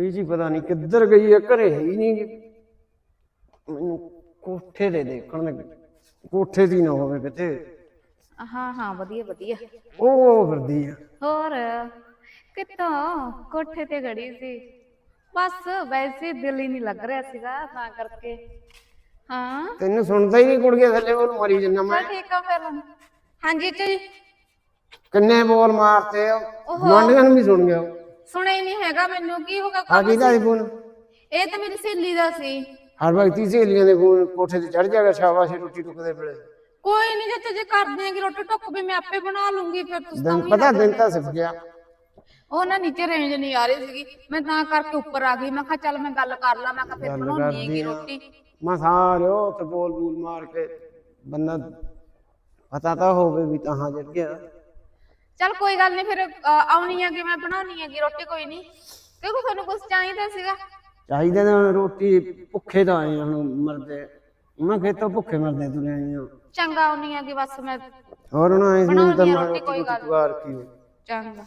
ਬੀਜੀ ਪਤਾ ਨਹੀਂ ਕਿੱਧਰ ਗਈ ਹੈ ਘਰੇ ਹੈ ਹੀ ਨਹੀਂ। ਮੈਨੂੰ ਕੋਠੇ ਤੇ ਦੇਖਣ ਦੇ ਕੋਠੇ ਦੀ ਨਾ ਹੋਵੇ ਕਿਤੇ। ਹਾਂ ਹਾਂ ਵਧੀਆ ਵਧੀਆ। ਉਹ ਫਿਰਦੀ ਆ। ਹੋਰ ਕਿੱਥੋਂ? ਕੋਠੇ ਤੇ ਖੜੀ ਸੀ। ਬਸ ਵੈਸੇ ਦਿਲ ਹੀ ਨਹੀਂ ਲੱਗ ਰਿਹਾ ਸੀਗਾ ਤਾਂ ਕਰਕੇ। ਹਾਂ। ਤੈਨੂੰ ਸੁਣਦਾ ਹੀ ਨਹੀਂ ਕੁੜੀਆਂ ਥੱਲੇ ਉਹਨੂੰ ਮਰੀ ਜੰਨਾ ਮੈਂ। ਠੀਕ ਆ ਫਿਰ। ਹਾਂਜੀ ਜੀ। ਕਿੰਨੇ ਬੋਲ ਮਾਰਤੇ ਗੁਆਂਢੀਆਂ ਨੂੰ ਵੀ ਸੁਣ ਗਿਆ। ਉਹ। ਸੁਣਿਆ ਹੀ ਨਹੀਂ ਹੈਗਾ ਮੈਨੂੰ ਕੀ ਹੋਗਾ ਆ ਕਿਹਦਾ ਸੀ ਫੋਨ। ਇਹ ਤਾਂ ਮੇਰੀ ਸਹੇਲੀ ਦਾ ਸੀ। ਹਰ ਵਕਤ ਸਹੇਲੀਆਂ ਦੇ ਫੋਨ ਕੋਠੇ ਤੇ ਚੜ ਜਾਗਾ ਸ਼ਾਬਾਸ਼ ਰੋਟੀ ਟੁੱਕਦੇ ਵੇਲੇ। ਕੋਈ ਨਹੀਂ ਜੇ ਜੇ ਕਰਦੇ ਆਂਗੀ ਰੋਟੀ ਟੁੱਕ ਵੀ ਮੈਂ ਆਪੇ ਬਣਾ ਲੂੰਗੀ ਫਿਰ ਤੁਸੀਂ ਤਾਂ ਦਿਨ ਪਤਾ ਦਿਨ ਤਾਂ ਸਿੱਖ ਗਿਆ। ਉਹ ਨਾ ਨੀਚੇ ਰੇਂਜ ਨਹੀਂ ਆ ਰਹੀ ਸੀਗੀ। ਮੈਂ ਤਾਂ ਕਰਕੇ ਉੱਪਰ ਆ ਗਈ। ਮੈਂ ਕਿਹਾ ਚੱਲ ਮੈਂ ਗੱਲ ਕਰ ਲਾਂ ਮੈਂ ਕਿਹਾ ਫਿਰ ਬਣਾਉਣੀ ਹੈਗੀ ਰੋਟੀ। ਮੈਂ ਸਾਰਿਓ ਤੇ ਬੋਲ ਬੂਲ ਮਾਰ ਕੇ। ਬੰਦਾ ਪਤਾ ਤਾਂ ਹੋਵੇ ਵੀ ਤਾਂ ਹਾਂ ਜੜ ਗਿਆ। ਚੱਲ ਕੋਈ ਗੱਲ ਨਹੀਂ ਫਿਰ ਅ, ਆਉਣੀ ਹੈਗੀ ਮੈਂ ਬਣਾਉਣੀ ਹੈਗੀ ਰੋਟੀ ਕੋਈ ਨਹੀਂ ਕਿਉਂਕਿ ਤੁਹਾਨੂੰ ਕੁਝ ਚਾਹੀਦਾ ਸੀਗਾ। ਚਾਹੀਦਾ ਤਾਂ ਰੋਟੀ ਭੁੱਖੇ ਤਾਂ ਆਏ ਆ ਹੁਣ ਮਰਦੇ। ਮੈਂ ਖੇਤੋਂ ਭੁੱਖੇ ਮਰਦੇ ਤੁਰੇ ਆਏ ਆ ਚੰਗਾ ਆਉਣੀ ਹੈਗੀ ਬਸ ਮੈਂ ਹੋਰ ਹੁਣ ਆਏ ਸੀ ਮੈਨੂੰ ਤਾਂ ਬਣਾਉਣੀ ਆ ਕੋਈ ਗੱਲ ਰੱਖੀ ਹੋਈ। ਚੰਗਾ।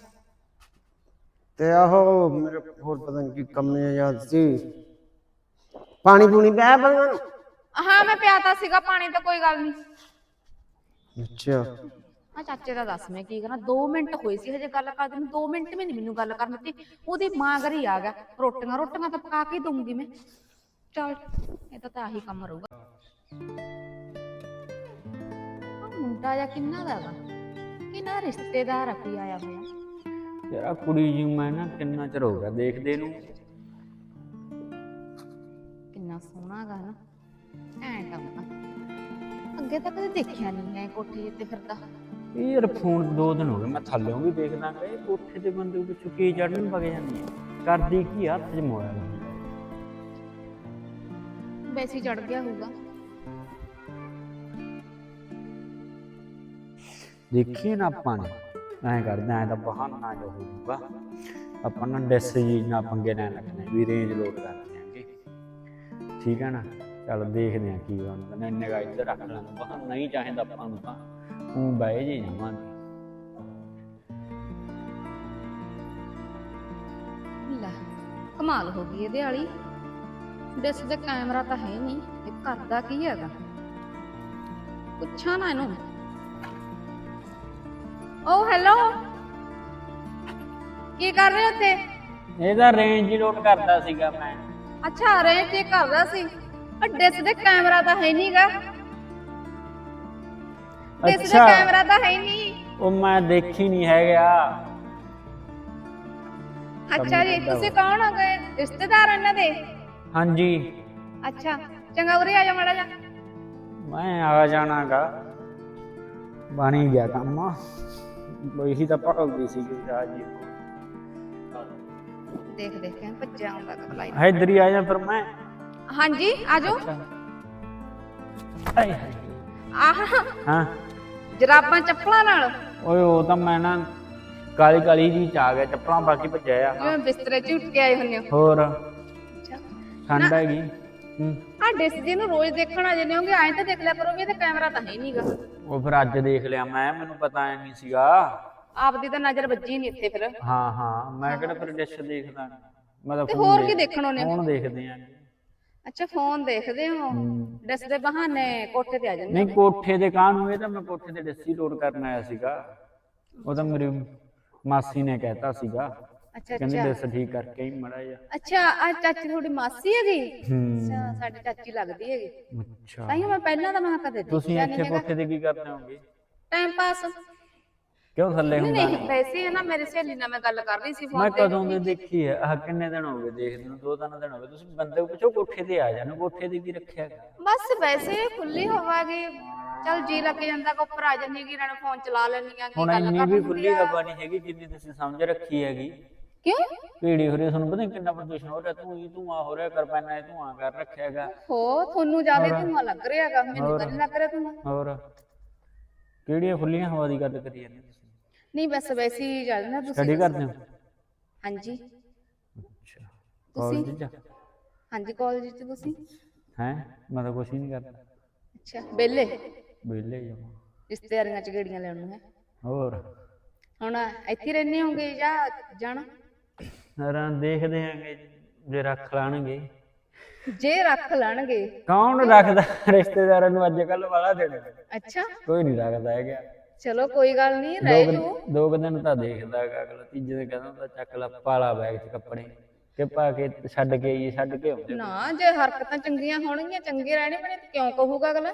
ਤੇ ਆਹੋ ਮੇਰੇ ਹੋਰ ਪਤਾ ਨਹੀਂ ਕੀ ਕੰਮ ਹੈ ਯਾਦ ਸੀ। ਪਾਣੀ ਪੂਣੀ ਪਿਆ ਬੰਗਾਂ ਨੂੰ? ਹਾਂ ਮੈਂ ਪਿਆਤਾ ਸੀਗਾ ਪਾਣੀ ਤਾਂ ਕੋਈ ਗੱਲ ਨਹੀਂ ਅੱਛਾ। ਆ ਚਾਚੇ ਦਾ ਦੱਸ ਮੈਂ ਕੀ ਕਰਾਂ 2 ਮਿੰਟ ਹੋਏ ਸੀ ਹਜੇ ਗੱਲ ਕਰਦੇ ਨੂੰ 2 ਮਿੰਟ ਵੀ ਨਹੀਂ ਮੈਨੂੰ ਗੱਲ ਕਰਨ ਦਿੱਤੀ। ਉਹਦੀ ਮਾਂ ਘਰ ਹੀ ਆ ਗਿਆ ਰੋਟੀਆਂ ਰੋਟੀਆਂ ਤਾਂ ਪਕਾ ਕੇ ਹੀ ਦਊਂਗੀ ਮੈਂ। ਚਲ ਇਹ ਤਾਂ ਤਾਂ ਆਹੀ ਕੰਮ ਰਹੂਗਾ। ਆਹ ਮੁੰਡਾ ਜਾਂ ਕਿੰਨਾ ਦਾ ਵਾ ਕਿੰਨਾ ਰਿਸ਼ਤੇਦਾਰ ਆ ਕੋਈ ਆਇਆ ਹੋਇਆ। ਯਾਰ ਆਹ ਕੁੜੀ ਜੀ ਮੈਂ ਨਾ ਕਿੰਨਾ ਚਿਰ ਹੋ ਗਿਆ ਦੇਖਦੇ ਨੂੰ। ਕਿੰਨਾ ਸੋਹਣਾ ਗਾ ਨਾ ਐਂ ਟੰਮਾ ਅੱਗੇ ਤਾਂ ਕਦੇ ਦੇਖਿਆ ਨਹੀਂ ਐ ਕੋਠੀ ਤੇ ਫਿਰਦਾ। ਇਹ ਯਾਰ ਫੋਨ ਦੋ ਦਿਨ ਹੋ ਗਏ ਮੈਂ ਥੱਲੇੋਂ ਵੀ ਦੇਖਦਾ ਕਿ ਇਹ ਕੋਠੇ ਤੇ ਬੰਦੇ ਪਿੱਛੋਂ ਕੀ ਚੜਨ ਵਗ ਜਾਂਦੀ ਹੈ ਕਰਦੀ ਕੀ ਆ, ਹੱਥ 'ਚ ਮੋਬਾਈਲ ਵੈਸੇ ਚੜ ਗਿਆ ਹੋਊਗਾ। ਦੇਖੀਏ ਨਾ ਆਪਾਂ ਨੇ ਐਂ ਕਰਦੇ ਐਂ ਤਾਂ ਬਹਾਨਾ ਜੋ ਹੋਊਗਾ। ਆਪਾਂ ਨਾ ਡੈਸ ਜੀ ਨਾ ਪੰਗੇ ਨਾ ਲੱਗਣੇ ਵੀ ਰੇਂਜ ਲੋਡ ਕਰ ਦਿਆਂਗੇ ਠੀਕ ਹੈ ਨਾ? ਚੱਲ ਦੇਖਦੇ ਆਂ ਕੀ ਬਣਦਾ ਨਾ ਇੰਨੇ ਗਾ ਇੱਧਰ ਰੱਖ ਲੈਣਾ ਬਹਾਨਾ ਨਹੀਂ ਚਾਹੀਦਾ ਆਪਾਂ ਨੂੰ ਤਾਂ। ਬਹਿ ਜੀ ਜਾਵਾਂਗੇ ਲੈ ਕਮਾਲ ਹੋ ਗਈ ਇਹਦੇ ਵਾਲੀ। ਡਿਸ ਦੇ ਕੈਮਰਾ ਤਾਂ ਹੈ ਨਹੀਂ ਇਹ ਕਰਦਾ ਕੀ ਹੈਗਾ? ਪੁੱਛਾਂ ਨਾ ਇਹਨੂੰ। ਓ ਹੈਲੋ ਕੀ ਕਰ ਰਹੇ ਹੋ ਤੇ ਇਹਦਾ ਰੇਂਜ ਹੀ ਲੋਡ ਕਰਦਾ ਸੀਗਾ ਮੈਂ। ਅੱਛਾ ਰੇ ਤੇ ਕਰਦਾ ਸੀ। ਡਿਸ ਦੇ ਕੈਮਰਾ ਤਾਂ ਹੈ ਨਹੀਂਗਾ ਡਿਸ ਦੇ ਅੱਛਾ। ਕੈਮਰਾ ਤਾਂ ਹੈ ਨਹੀਂ। ਉਹ ਮੈਂ ਦੇਖੀ ਨਹੀਂ ਹੈਗਾ। ਅੱਛਾ ਜੀ ਤੁਸੀਂ ਕੌਣ ਹੋ ਗਏ? ਰਿਸ਼ਤੇਦਾਰ ਇਹਨਾਂ ਦੇ? ਹਾਂਜੀ। ਅੱਛਾ ਚੰਗਾ ਉਰੇ ਆ ਜਾ ਮਾੜਾ ਜਾ ਮੈਂ ਆ ਜਾਣਾਗਾ। ਬਣੀ ਗਿਆ ਕੰਮ। ਇਹੀ ਤਾਂ ਭਗਦੀ ਸੀ ਰਾਜੀ ਦੇਖ ਦੇਖ ਕੇ ਭੱਜਿਆ ਆਉਂਦਾ ਕਪਲਾਈ ਇੱਧਰ ਹੀ ਆ ਜਾ ਫਿਰ ਮੈਂ। ਹਾਂਜੀ ਆਜੋ ਆਏ ਹਾਏ ਆਹ। ਹਾਂ। ਜਰਾਬਾਂ ਚੱਪਲਾਂ ਨਾਲ। ਓਏ ਉਹ ਤਾਂ ਮੈਂ ਨਾ ਕਾਲੀ ਕਾਲੀ ਜੀ ਚ ਆ ਗਿਆ ਚੱਪਲਾਂ ਬਾਕੀ ਭੱਜਿਆ ਆ। ਜਿਵੇਂ ਬਿਸਤਰੇ 'ਚ ਉੱਠ ਕੇ ਆਏ ਹੁੰਦੇ ਹੋ। ਹੋਰ? ਠੰਡ ਹੈਗੀ? ਹੂੰ। ਆ ਡਿਸ ਜੀ ਨੂੰ ਰੋਜ਼ ਦੇਖਣ ਆ ਜਾਂਦੇ ਹੋਗੇ ਐਂ ਤਾਂ ਦੇਖ ਲਿਆ ਕਰੋ ਵੀ ਇਹਦੇ ਕੈਮਰਾ ਤਾਂ ਹੈ ਨਹੀਂਗਾ ਉਹ ਫਿਰ ਅੱਜ ਦੇਖ ਲਿਆ ਮੈਂ ਮੈਨੂੰ ਪਤਾ ਐ ਨਹੀਂ ਸੀਗਾ। ਆਪਦੀ ਤਾਂ ਨਜ਼ਰ ਵੱਜੀ ਨਹੀਂ ਇੱਥੇ ਫਿਰ। ਹਾਂ ਹਾਂ ਮੈਂ ਕਿਹੜਾ ਫਿਰ ਡਿਸ਼ ਦੇਖਦਾ? ਮੈਂ ਤਾਂ ਤੇ ਹੋਰ ਕੀ ਦੇਖਣ ਆਉਂਦੇ ਹੋ? ਫੋਨ ਦੇਖਦੇ ਆ। ਅੱਛਾ ਫੋਨ ਦੇਖਦੇ ਹੋ? ਡਿਸ ਦੇ ਬਹਾਨੇ ਕੋਠੇ ਤੇ ਆ ਜਾਂਦੇ ਨਹੀਂ ਕੋਠੇ ਦੇ ਕਾਹ ਨੂੰ ਇਹ ਤਾਂ ਮੈਂ ਕੋਠੇ ਤੇ ਡਿਸੀ ਲੋਡ ਕਰਨ ਆਇਆ ਸੀਗਾ। ਉਹ ਤਾਂ ਮੇਰੀ ਮਾਸੀ ਨੇ ਕਹਿਤਾ ਸੀਗਾ। ਅੱਛਾ ਕਹਿੰਦੀ ਅੱਛਾ। ਡਿਸ ਠੀਕ ਕਰਕੇ ਹੀ ਮੜਾ ਜਾ ਅੱਛਾ ਆ ਚਾਚੀ ਤੁਹਾਡੀ ਮਾਸੀ ਹੈਗੀ? ਹੂੰ। ਅੱਛਾ ਸਾਡੀ ਚਾਚੀ ਲੱਗਦੀ ਹੈਗੀ। ਅੱਛਾ। ਤਾਂ ਹੀ ਮੈਂ ਪਹਿਲਾਂ ਤਾਂ ਮੈਂ ਕਿਹਾ ਕਦੇ ਤੁਸੀਂ ਦੇਖਿਆ ਇੱਥੇ ਹੈਗਾ। ਕੋਠੇ ਤੇ ਕੀ ਕਰਦੇ ਹੋਗੇ? ਟਾਈਮ ਪਾਸ ਕਿਉਂ ਥੱਲੇ ਹੁੰਦਾ? ਨਹੀਂ ਵੈਸੇ ਹੈ ਨਾ ਮੇਰੀ ਸਹੇਲੀ ਨਾਲ ਮੈਂ ਗੱਲ ਕਰ ਰਹੀ ਸੀ ਮੈਂ ਕਦੋਂ ਦੇ ਦੇਖੀ ਹੈ? ਆਹ ਕਿੰਨੇ ਦਿਨ ਹੋ ਗਏ ਦੇਖਦੇ ਨੂੰ? ਦੋ ਤਿੰਨ ਦਿਨ ਹੋ ਗਏ। ਤੁਸੀਂ ਬੰਦੇ ਪੁੱਛੋ ਕੋਠੇ ਤੇ ਆ ਜਾਣਾ ਕੋਠੇ ਤੇ ਕੀ ਰੱਖਿਆ? ਬਸ ਵੈਸੇ ਖੁੱਲੀ ਹੋਵਾਗੀ। ਚਲ ਜੀ ਲੱਗ ਜਾਂਦਾ ਕੋ ਉੱਪਰ ਆ ਜਾਂਦੀ ਕਿ ਇਹਨਾਂ ਫੋਨ ਚਲਾ ਲੈਣੀਆਂ ਕੀ ਹੁਣ ਇੰਨੀ ਵੀ ਖੁੱਲੀ ਹਵਾ ਨਹੀਂ ਹੈਗੀ ਜਿੰਨੀ ਤੁਸੀਂ ਸਮਝ ਰੱਖੀ ਹੈਗੀ। ਕਿਉਂ? ਭੀੜੀ ਹੋ ਰਹੀ ਤੁਹਾਨੂੰ ਪਤਾ ਕਿੰਨਾ ਪ੍ਰਦੂਸ਼ਣ ਹੋ ਰਿਹਾ। ਤੂੰ ਹੀ ਧੂਆਂ ਹੋ ਰਿਹਾ ਕਰਪਾਨਾ ਇਹ ਧੂਆਂ ਕਰ ਰੱਖਿਆ ਹੈਗਾ। ਹੋ ਤੁਹਾਨੂੰ ਜ਼ਿਆਦਾ ਧੂਆਂ ਲੱਗ ਰਿਹਾ ਹੈਗਾ। ਮੈਨੂੰ ਤਾਂ ਨਹੀਂ ਲੱਗ ਰਿਹਾ ਧੂਆਂ। ਹੋਰ? ਕਿਹੜੀਆਂ ਖੁੱਲੀਆਂ ਹਵਾ ਦੀ ਗੱਲ ਕਰੀ ਜਾਂਦੇ ਤੁਸੀਂ? ਨਹੀਂ ਬਸ ਵੈਸੇ ਹੀ ਚੱਲ ਨਾ ਤੁਸੀਂ ਸਟੱਡੀ ਕਰਦੇ ਹੋ? ਹਾਂਜੀ। ਅੱਛਾ ਤੁਸੀਂ? ਕਾਲਜ ਚ ਹਾਂਜੀ ਕਾਲਜ ਚ ਤੁਸੀਂ? ਹੈ? ਮੈਂ ਤਾਂ ਕੁਛ ਹੀ ਨਹੀਂ ਕਰਦਾ। ਅੱਛਾ ਬੇਲੇ ਵਿਹਲੇ ਜਮਾ ਰਿਸ਼ਤੇਦਾਰੀਆਂ ਚ ਗੇੜੀਆਂ ਲੈਣ ਨੂੰ ਹੈ ਹੋਰ? ਹੁਣ ਇੱਥੇ ਹੀ ਰਹਿੰਦੇ ਹੋਗੇ ਜਾਂ ਜਾਣਾ? ਰਾਂ ਦੇਖਦੇ ਆਂਗੇ ਜੇ ਰੱਖ ਲਾਣਗੇ। ਜੇ ਰੱਖ ਲੈਣਗੇ। ਕੌਣ ਰੱਖਦਾ? ਰਿਸ਼ਤੇਦਾਰਾਂ ਨੂੰ ਅੱਜ ਕੱਲ ਵਾਲਾ ਦੇਣਾ। ਅੱਛਾ। ਕੋਈ ਨਹੀਂ ਰੱਖਦਾ ਹੈਗਾ। ਚਲੋ ਕੋਈ ਗੱਲ ਨਹੀਂ ਦੋ ਰਹਿ ਜੂ। ਦੋ ਕੁ ਦਿਨ ਤਾਂ ਦੇਖਦਾ ਹੈਗਾ ਅਗਲਾ ਤੀਜੇ ਦਿਨ ਕਹਿੰਦਾ ਹੁੰਦਾ ਚੱਕ ਲਾ ਪਾਲਾ ਬੈਗ 'ਚ ਕੱਪੜੇ। ਕਿ ਪਾ ਕੇ ਛੱਡ ਕੇ ਆਈਏ ਛੱਡ ਕੇ ਆਉਂਦੇ। ਨਾ ਜੇ ਹਰਕਤਾਂ ਚੰਗੀਆਂ ਹੋਣਗੀਆਂ ਚੰਗੇ ਰਹਿਣੇ ਬਣੇ ਤੇ ਕਿਉਂ ਕਹੂਗਾ ਅਗਲਾ?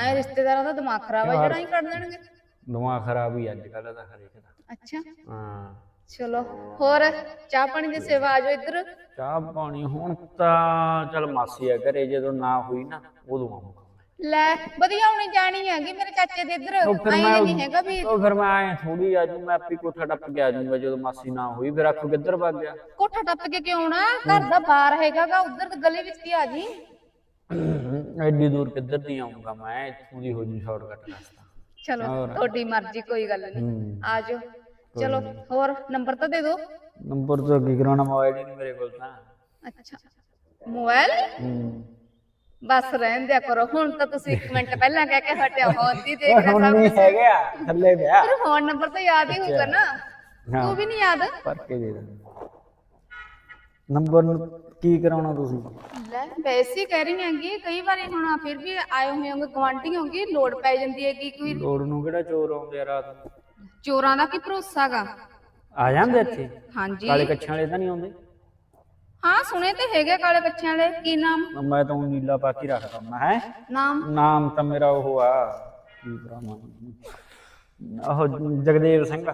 ਐ ਰਿਸ਼ਤੇਦਾਰਾਂ ਦਾ ਦਿਮਾਗ ਖਰਾਬ ਆ ਜਿਹੜਾ ਹੀ ਕੱਢ ਦੇਣਗੇ। ਦਿਮਾਗ ਖਰਾਬ ਹੀ ਅੱਜ ਕੱਲ ਦਾ ਹਰੇਕ ਦਾ। ਅੱਛਾ। ਹਾਂ। ਚਲੋ ਹੋਰ? ਚਾਹ ਪਾਣੀ ਦੀ ਸੇਵਾ ਆ ਜਾਓ ਇੱਧਰ। ਚਾਹ ਪਾਣੀ ਹੁਣ ਤਾਂ ਚਲ ਮਾਸੀ ਆ ਘਰੇ ਜਦੋਂ ਨਾ ਹੋਈ ਨਾ ਉਦੋਂ ਆਉਂਗਾ ਲੈ ਵਧੀਆ ਹੋਣੀ ਜਾਣੀ ਹੈਗੀ ਮੇਰੇ ਚਾਚੇ ਦੇ ਇੱਧਰ। ਉਹ ਫਿਰ ਨਹੀਂ ਹੈਗਾ ਵੀ ਉਹ ਫਿਰ ਮੈਂ ਆਏ ਥੋੜੀ ਆ ਜੂ ਮੈਂ ਆਪੀ ਕੋਠਾ ਟੱਪ ਕੇ ਆ ਜਾਊਂਗਾ ਜਦੋਂ ਮਾਸੀ ਨਾ ਹੋਈ ਫਿਰ ਆਖੋ ਕਿੱਧਰ ਭੱਗ ਗਿਆ। ਕੋਠਾ ਟੱਪ ਕੇ ਕਿਉਂ ਆਉਣਾ? ਘਰ ਦਾ ਬਾਹਰ ਹੈਗਾਗਾ ਉੱਧਰ ਗਲੀ ਵਿੱਚ ਕੀ ਆ ਜੀ। ਐਡੀ ਦੂਰ ਕਿੱਧਰ ਦੀ ਆਉਂਗਾ ਮੈਂ ਇੱਥੋਂ ਦੀ ਹੋ ਜੂ ਸ਼ਾਰਟਕਟ ਰਸਤਾ। ਚਲੋ ਹੋਰ। ਤੁਹਾਡੀ ਮਰਜ਼ੀ ਕੋਈ ਗੱਲ ਨਹੀਂ ਹੂੰ। ਆ ਜਾਓ। ਚਲੋ ਹੋਰ ਨੰਬਰ ਤਾਂ ਦੇ ਦਿਓ। ਨੰਬਰ ਤੋਂ ਕੀ ਕਰਾਉਣਾ ਮੋਬਾਈਲ ਹੀ ਨਹੀਂ ਮੇਰੇ ਕੋਲ ਤਾਂ। ਅੱਛਾ। ਮੋਬਾਈਲ? ਹੂੰ। ਬਸ ਰਹਿਣ ਦਿਆ ਕਰੋ। ਹੁਣ ਤਾਂ ਤੁਸੀਂ 1 ਮਿੰਟ ਪਹਿਲਾਂ ਕਹਿ ਕੇ ਹਟਿਆ ਫੋਨ ਦੀ ਦੇਖ ਰਿਹਾ ਹੁਣ ਸਭ ਨਹੀਂ ਹੈਗਾ ਥੱਲੇ ਪਿਆ। ਫਿਰ ਫੋਨ ਨੰਬਰ ਤਾਂ ਯਾਦ ਹੀ ਹੋਊਗਾ ਨਾ। ਤੂੰ ਵੀ ਨਹੀਂ ਯਾਦ? ਭਰ ਕੇ ਦੇ ਦੇ। ਨੰਬਰ ਨੂੰ ਕੀ ਕਰਾਉਣਾ ਤੁਸੀਂ? ਲੈ ਵੈਸੇ ਕਹਿ ਰਹੀ ਹੈਗੀ ਕਈ ਵਾਰੀ ਹੁਣ ਫਿਰ ਵੀ ਆਏ ਹੋਏ ਹੋਗੇ ਗਵਾਂਢੀ ਹੋਗੇ ਲੋੜ ਪੈ ਜਾਂਦੀ ਹੈ ਕਿ ਕੋਈ ਲੋੜ ਨੂੰ ਕਿਹੜਾ ਚੋਰ ਆਉਂਦੇ ਆ ਰਾਤ ਨੂੰ? ਚੋਰਾਂ ਦਾ ਕੀ ਭਰੋਸਾਗਾ ਆ ਜਾਂਦੇ ਇੱਥੇ? ਹਾਂਜੀ। ਕਾਲੇ ਕੱਛਾਂ ਵਾਲੇ ਤਾਂ ਨਹੀਂ ਆਉਂਦੇ? ਹਾਂ ਸੁਣੇ ਤੇ ਹੈਗੇ ਕਾਲੇ ਬੱਚਿਆਂ ਵਾਲੇ ਕੀ ਨਾਮ? ਮੈਂ ਤਾਂ ਊਂ ਨੀਲਾ ਪਾ ਕੇ ਰੱਖਦਾ ਮੈਂ ਹੈ? ਨਾਮ? ਨਾਮ ਤਾਂ ਮੇਰਾ ਉਹ ਆ ਕੀ ਉਹ ਜਗਦੇਵ ਸਿੰਘ।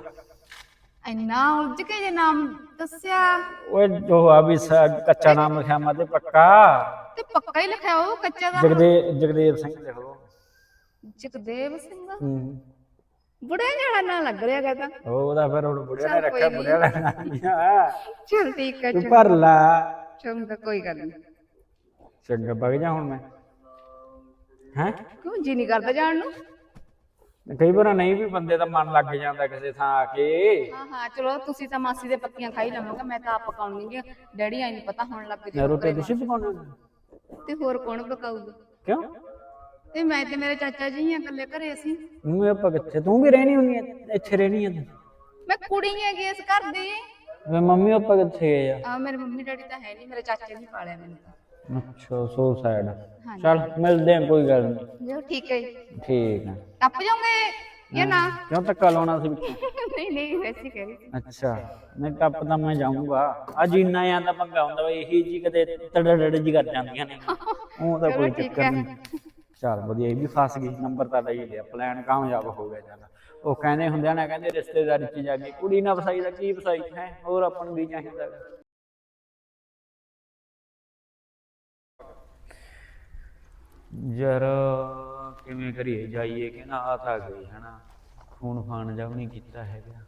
ਇੰਨਾ ਉਲਝ ਕੇ ਜੇ ਨਾਮ ਦੱਸਿਆ। ਓਏ ਜੋ ਆ ਵੀ ਸ- ਕੱਚਾ ਨਾਮ ਲਿਖਿਆ ਮੈਂ ਤੇ ਪੱਕਾ। ਤੇ ਪੱਕਾ ਹੀ ਲਿਖਿਆ ਉਹ ਕੱਚਾ ਦਾ ਜਗਦੇਵ ਜਗਦੇਵ ਸਿੰਘ ਲਿਖ ਲਓ। ਜਗਦੇਵ ਸਿੰਘ? ਹੂੰ। ਬੁੜੇ ਜਿਹੜਾ ਨਾਂ ਲੱਗ ਰਿਹਾ ਹੈਗਾ ਤਾਂ। ਉਹਦਾ ਫਿਰ ਹੁਣ ਬੁੜਿਆ ਨੇ ਰੱਖਿਆ ਨੀ। ਬੁੜਿਆ ਲੈਣਾ ਚਲ ਠੀਕ ਹੈ ਤੂੰ ਭਰ ਲਾ। ਚੰਗਾ ਕੋਈ ਗੱਲ ਨਹੀਂ। ਚੰਗਾ ਵਗ ਜਾ ਹੁਣ ਮੈਂ। ਹੈ? ਕਿਉਂ ਜੀ ਨਹੀਂ ਕਰਦਾ ਜਾਣ ਨੂੰ? ਕਈ ਵਾਰ ਨਹੀਂ ਵੀ ਬੰਦੇ ਦਾ ਮਨ ਲੱਗ ਜਾਂਦਾ ਕਿਸੇ ਥਾਂ ਆ ਕੇ। ਹਾਂ ਹਾਂ ਚਲੋ ਤੁਸੀਂ ਤਾਂ ਮਾਸੀ ਦੇ ਪੱਕੀਆਂ ਖਾਈ ਲਵਾਂਗਾ ਮੈਂ ਤਾਂ ਆਪ ਪਕਾਉਣੀ ਡੈਡੀ ਆਈ ਨਹੀਂ ਪਤਾ ਹੁਣ ਲੱਗ ਰੋਟੀ ਤੁਸੀਂ ਪਕਾਉਣੀ? ਤੇ ਹੋਰ ਕੌਣ ਪਕਾਊਗਾ? ਕਿਉਂ? ਤੇ ਮੈਂ ਤੇ ਮੇਰੇ ਚਾਚਾ ਜੀ ਹੀ ਆ ਇਕੱਲੇ ਘਰੇ ਅਸੀਂ। ਮੈਂ ਆਪਾਂ ਕਿੱਥੇ? ਤੂੰ ਵੀ ਰਹਿਣੀ ਹੁੰਨੀ ਐ ਇੱਥੇ ਰਹਿਣੀ ਐ ਤੂੰ। ਮੈਂ ਕੁੜੀ ਹੈਗੀ ਇਸ ਘਰ ਦੀ। ਵੇ ਮੰਮੀ ਆਪਾਂ ਕਿੱਥੇ ਗਏ ਆ? ਆ ਮੇਰੇ ਮੰਮੀ ਡੈਡੀ ਤਾਂ ਹੈ ਨਹੀਂ ਮੇਰੇ ਚਾਚੇ ਨੇ ਪਾਲਿਆ ਮੈਨੂੰ ਤਾਂ। ਅੱਛਾ ਸੋ ਸਾਈਡ। ਚਲ ਮਿਲਦੇ ਆ ਕੋਈ ਗੱਲ ਨਹੀਂ ਜੋ ਠੀਕ ਹੈ ਜੀ। ਠੀਕ ਆ। ਟੱਪ ਜਾਓਗੇ ਜਾਂ ਨਾ? ਕਿਉਂ ਧੱਕਾ ਲਾਉਣਾ ਸੀ? ਵਿੱਚੋਂ? ਨਹੀਂ ਨਹੀਂ ਵੈਸੇ ਸੀ। ਅੱਛਾ ਨਹੀਂ ਟੱਪ ਤਾਂ ਮੈਂ ਜਾਊਂਗਾ। ਆ ਜੀਨਾ ਆਂ ਦਾ ਪੰਗਾ ਹੁੰਦਾ ਵਾ ਇਹੀ ਜੀ ਕਦੇ ਤੜੜ ਜੀ ਕਰ ਜਾਂਦੀਆਂ ਨੇ। ਉਹ ਤਾਂ ਕੋਈ ਠੀਕ ਚੱਕਰ ਹੈ। ਨਹੀਂ ਚੱਲ ਵਧੀਆ, ਇਹ ਵੀ ਫਸ ਗਈ। ਨੰਬਰ ਤਾਂ ਲਈ ਲਿਆ ਪਲਾਨ ਕਾਮਯਾਬ ਹੋ ਗਿਆ ਚੱਲ। ਉਹ ਕਹਿੰਦੇ ਹੁੰਦੇ ਨਾ, ਕਹਿੰਦੇ ਰਿਸ਼ਤੇਦਾਰੀ ਚ ਜਾ ਕੇ ਕੁੜੀ ਨਾ ਫਸਾਈ ਦਾ, ਕੀ ਫਸਾਈ ਹੈ? ਹੋਰ ਆਪਾਂ ਨੂੰ ਵੀ ਚਾਹੀਦਾ? ਯਾਰ, ਕਿਵੇਂ ਕਰੀਏ? ਜਾਈਏ ਕਿ ਨਾ? ਆ ਤਾਂ ਗਈ, ਹਨਾ? ਫੋਨ ਫਾਨ ਜਾ ਵੀ ਨਹੀਂ ਕੀਤਾ ਹੈਗਾ।